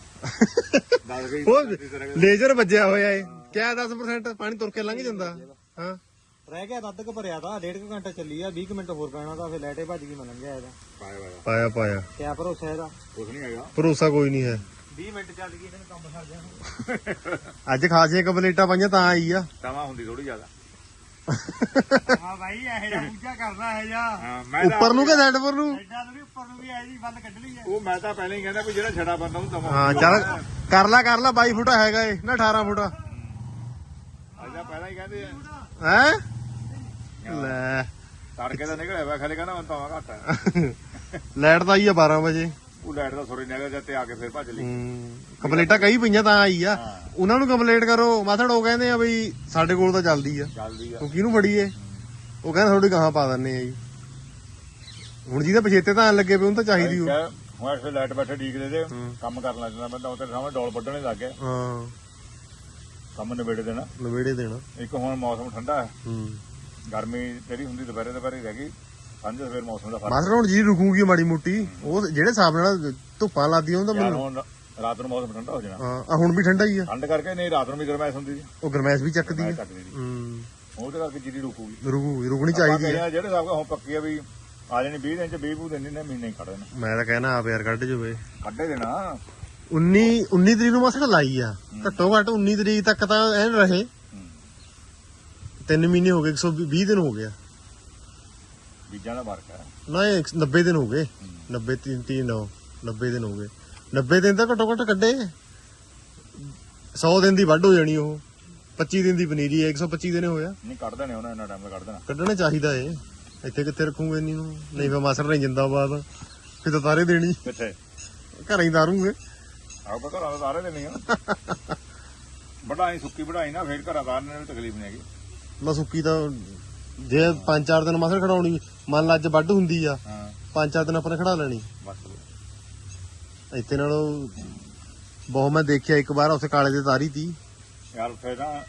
ਦੱਸ ਗਈ। ਉਹ ਲੇਜ਼ਰ ਵੱਜਿਆ ਹੋਇਆ ਏ। ਕਿਆ 10% ਪਾਣੀ ਤੁਰ ਕੇ ਲੰਘ ਜਾਂਦਾ? ਹਾਂ। ਰਹਿ ਗਿਆ ਅੱਧ ਕ ਭਰਿਆ ਤਾਂ ਡੇਢ ਕੁ ਘੰਟਾ ਚੱਲੀ ਆ 20 ਕੁ ਮਿੰਟ ਹੋਰ ਪੈਣਾ ਤਾਂ ਫਿਰ ਲੈਟੇ ਭੱਜ ਗਈ ਮੈਂ ਲੰਘਿਆ ਇਹਦਾ। ਪਾਇਆ ਪਾਇਆ। ਪਾਇਆ ਪਾਇਆ। ਕਿਆ ਭਰੋਸਾ ਇਹਦਾ? ਕੁਝ ਨਹੀਂ ਹੈਗਾ। ਭਰੋਸਾ ਕੋਈ ਨਹੀਂ ਹੈ। 20 ਮਿੰਟ ਚੱਲ ਗਈ ਇਹਨਾਂ ਨੂੰ ਕੰਮ ਸਰ ਜਾਣਾ। ਅੱਜ ਖਾਸੀਆਂ ਕੰਪਲੀਟਾਂ ਪਾਈਆਂ ਤਾਂ ਆਈ ਆ। ਤਵਾ ਹੁੰਦੀ ਥੋੜੀ ਜ਼ਿਆਦਾ। ਹਾਂ ਭਾਈ ਇਹ ਜਿਹਾ ਪੂਜਾ ਕਰਦਾ ਹੈ ਜਾ ਹਾਂ ਮੈਂ ਤਾਂ ਉੱਪਰ ਨੂੰ ਕਿ ਸਾਈਡ ਪਰ ਨੂੰ? ਐਡਾ ਵੀ ਉੱਪਰ ਨੂੰ ਵੀ ਐ ਜੀ ਬੰਦ ਕੱਢ ਲਈ ਆ। ਉਹ ਮੈਂ ਤਾਂ ਪਹਿਲਾਂ ਹੀ ਕਹਿੰਦਾ ਵੀ ਜਿਹੜਾ ਛੜਾ ਬੰਦਾ ਉਹਨੂੰ ਤਵਾ। ਹਾਂ ਚੱਲ ਕਰ ਲਾ ਕਰ ਲਾ 22 ਫੁੱਟ ਹੈਗਾ ਏ ਨਾ 18 ਫੁੱਟ। ਅਜਾ ਪਹਿਲਾਂ ਹੀ ਕਹਿੰਦੇ ਆ। ਹੈ? ਲੈ। ਤੜਕੇ ਦਾ ਨਿਕਲਿਆ ਵਾ ਖਾਲੀ ਕਹਿੰਦਾ ਹੁਣ ਤਵਾ ਘੱਟ ਹੈ ਲਾਈਟ ਤਾਂ ਆਈ ਆ 12 ਵਜੇ। ਉਹ ਲਾਈਟ ਦਾ ਸੁਰੇ ਨਿਕਲ ਜਾ ਤੇ ਆ ਕੇ ਫਿਰ ਭੱਜ ਲਈ। ਕੰਪਲੀਟਾਂ ਕਈ ਪਈਆਂ ਤਾਂ ਆਈ ਆ। ਉਹਨਾਂ ਨੂੰ ਕੰਪਲੀਟ ਕਰੋ। ਮਾਥੜ ਉਹ ਕਹਿੰਦੇ ਆ ਬਈ ਸਾਡੇ ਕੋਲ ਤਾਂ ਚੱਲਦੀ ਆ। ਚੱਲਦੀ ਆ। ਉਹ ਕਿਹਨੂੰ ਫੜੀਏ? ਉਹ ਕਹਿੰਦਾ ਥੋੜੀ ਗਾਹਾਂ ਪਾ ਦਿੰਨੇ ਆ ਜੀ। ਹੁਣ ਜਿਹਦੇ ਪਛੇਤੇ ਤਾਂ ਆਉਣ ਲੱਗੇ ਪਏ ਉਹਨੂੰ ਤਾਂ ਚਾਹੀਦੀ ਕਹਿ, ਹੁਣ ਇਸ ਲਾਈਟ ਬੈਠੇ ਡੀਕਦੇ ਤੇ ਕੰਮ ਕਰਨ ਲੱਗ ਜਾਂਦਾ। ਬੰਦਾ ਉਹਦੇ ਸਾਹਮਣੇ ਡੋਲ ਵੱਢਣੇ ਲੱਗ ਗਿਆ। ਹਾਂ। ਕੰਮ ਨਿਬੇੜੇ ਦੇਣਾ। ਨਵੇੜੇ ਦੇਣਾ। ਇੱਕ ਹੁਣ ਮੌਸਮ ਠੰਡਾ ਹੈ। ਹੂੰ। ਗਰਮੀ ਜਿਹੜੀ ਹੁੰਦੀ ਦੁਪਹਿਰੇ ਦੁਪਹਿਰੇ ਰਹਿ ਗਈ। ਸਵੇਰ ਮੌਸਮ ਦਾ ਫ਼ਰਕ ਹੁਣ ਜੀ ਰੁਕੂਗੀ ਮਾੜੀ ਮੋਟੀ। ਉਹ ਜਿਹੜੇ ਹਿਸਾਬ ਨਾਲ ਧੁੱਪਾਂ ਲੱਗਦੀਆਂ ਉਹਦਾ ਯਾਰ ਮੈਨੂੰ। ਹੁਣ ਰਾਤ ਨੂੰ ਮੌਸਮ ਠੰਡਾ ਹੋ ਜਾਣਾ। ਹਾਂ ਆ ਹੁਣ ਵੀ ਠੰਡਾ ਹੀ ਆ। ਠੰਡ ਕਰਕੇ ਨਹੀਂ ਰਾਤ ਨੂੰ ਵੀ ਗਰਮੈਸ਼ ਹੁੰਦੀ ਸੀ। ਉਹ ਗਰਮੈਸ਼ ਵੀ ਚੱਕਦੀ ਮੈਂ ਆ ਹੂੰ। ਉਹਦੇ ਕਰਕੇ ਜੀਰੀ ਰੁਕੂਗੀ। ਰੁਕੂਗੀ ਰੁਕਣੀ ਆਪਾਂ ਚਾਹੀਦੀ ਆ। ਕਹਿੰਦੇ ਜਿਹੜੇ ਨਾਲ ਹੁਣ ਪੱਕੀ ਆ ਵੀ ਆ ਜਾਣੀ 20 ਦਿਨ ਚ 20 ਬੂ ਦਿਨ ਨੇ ਮਹੀਨੇ ਹੀ ਕੱਢ ਦੇਣਾ। ਮੈਂ ਤਾਂ ਕਹਿਣਾ ਆਪ ਯਾਰ ਕੱਢ ਜਵੇ। ਕੱਢੇ ਦੇਣਾ। 19 19 ਤਰੀਕ ਨੂੰ ਮਾਸੜ ਲਾਈ ਆ। ਘੱਟੋ ਘੱਟ 19 ਤਰੀਕ ਤੱਕ ਤਾਂ ਐਨ ਰਹੇ। ਹੂੰ। ਤਿੰਨ ਮਹੀਨੇ ਹੋ ਗਏ 120 ਦਿਨ ਹੋ ਗਿਆ। ਬੀਜਾਂ ਦਾ ਫ਼ਰਕ ਹੈ। ਨਾ ਇਹ 90 ਦਿਨ ਹੋ ਗਏ। 90 3 3 9 90 ਦਿਨ ਹੋ ਗਏ। 90 ਦਿਨ ਤਾਂ ਘੱਟੋ ਘੱਟ ਕੱਢੇ। 100 ਦਿਨ ਦੀ ਵੱਢ ਹੋ ਜਾਣੀ ਉਹ। 25 ਦਿਨ ਦੀ ਪਨੀਰੀ ਹੈ 125 ਦਿਨ ਹੋਇਆ। ਨਹੀਂ ਕੱਢ ਦੇਣੇ ਉਹਨਾਂ ਇੰਨਾ ਟਾਈਮ ਕੱਢ ਦੇਣਾ। ਕੱਢਣਾ ਚਾਹੀਦਾ ਏ। ਇੱਥੇ ਕਿੱਥੇ ਰੱਖੂਗੇ ਇੰਨੀ ਨੂੰ ਨਹੀਂ ਫੇ ਮਾਸਰ ਨਹੀਂ ਜਿੰਦਾਬਾਦ। ਫਿਰ ਤਾਂ ਤਾਰੇ ਦੇਣੀ। ਕਿੱਥੇ? ਘਰਾਂ ਹੀ ਦਾਰੂਗੇ ਆਹ ਘਰਾਂ ਦਾ ਸਾਰੇ ਦੇਣੀ ਆ। ਵਢਾਈ ਸੁੱਕੀ ਵਢਾਈ ਨਾ ਫੇਰ ਘਰਾਂ ਦਾ ਨਾਲ ਤਕਲੀਫ ਨਹੀਂ ਹੈਗੀ। ਮੈਂ ਸੁੱਕੀ ਤਾਂ ਜੇ ਪੰਜ ਚਾਰ ਦਿਨ ਮਸਲ ਖੜਾਉਣੀ ਮੰਨ ਲਾ ਅੱਜ ਵੱਢ ਹੁੰਦੀ ਆ ਹਾਂ। ਪੰਜ ਚਾਰ ਦਿਨ ਆਪਾਂ ਨੇ ਖੜਾ ਲੈਣੀ। ਬਸ ਇੱਥੇ ਨਾਲੋਂ ਬਹੁਤ ਮੈਂ ਦੇਖਿਆ ਇੱਕ ਵਾਰ ਉੱਥੇ ਕਾਲੇ ਦੇ ਤਾਰੀ ਤੀ। ਯਾਰ ਫੇਰ ਨਾ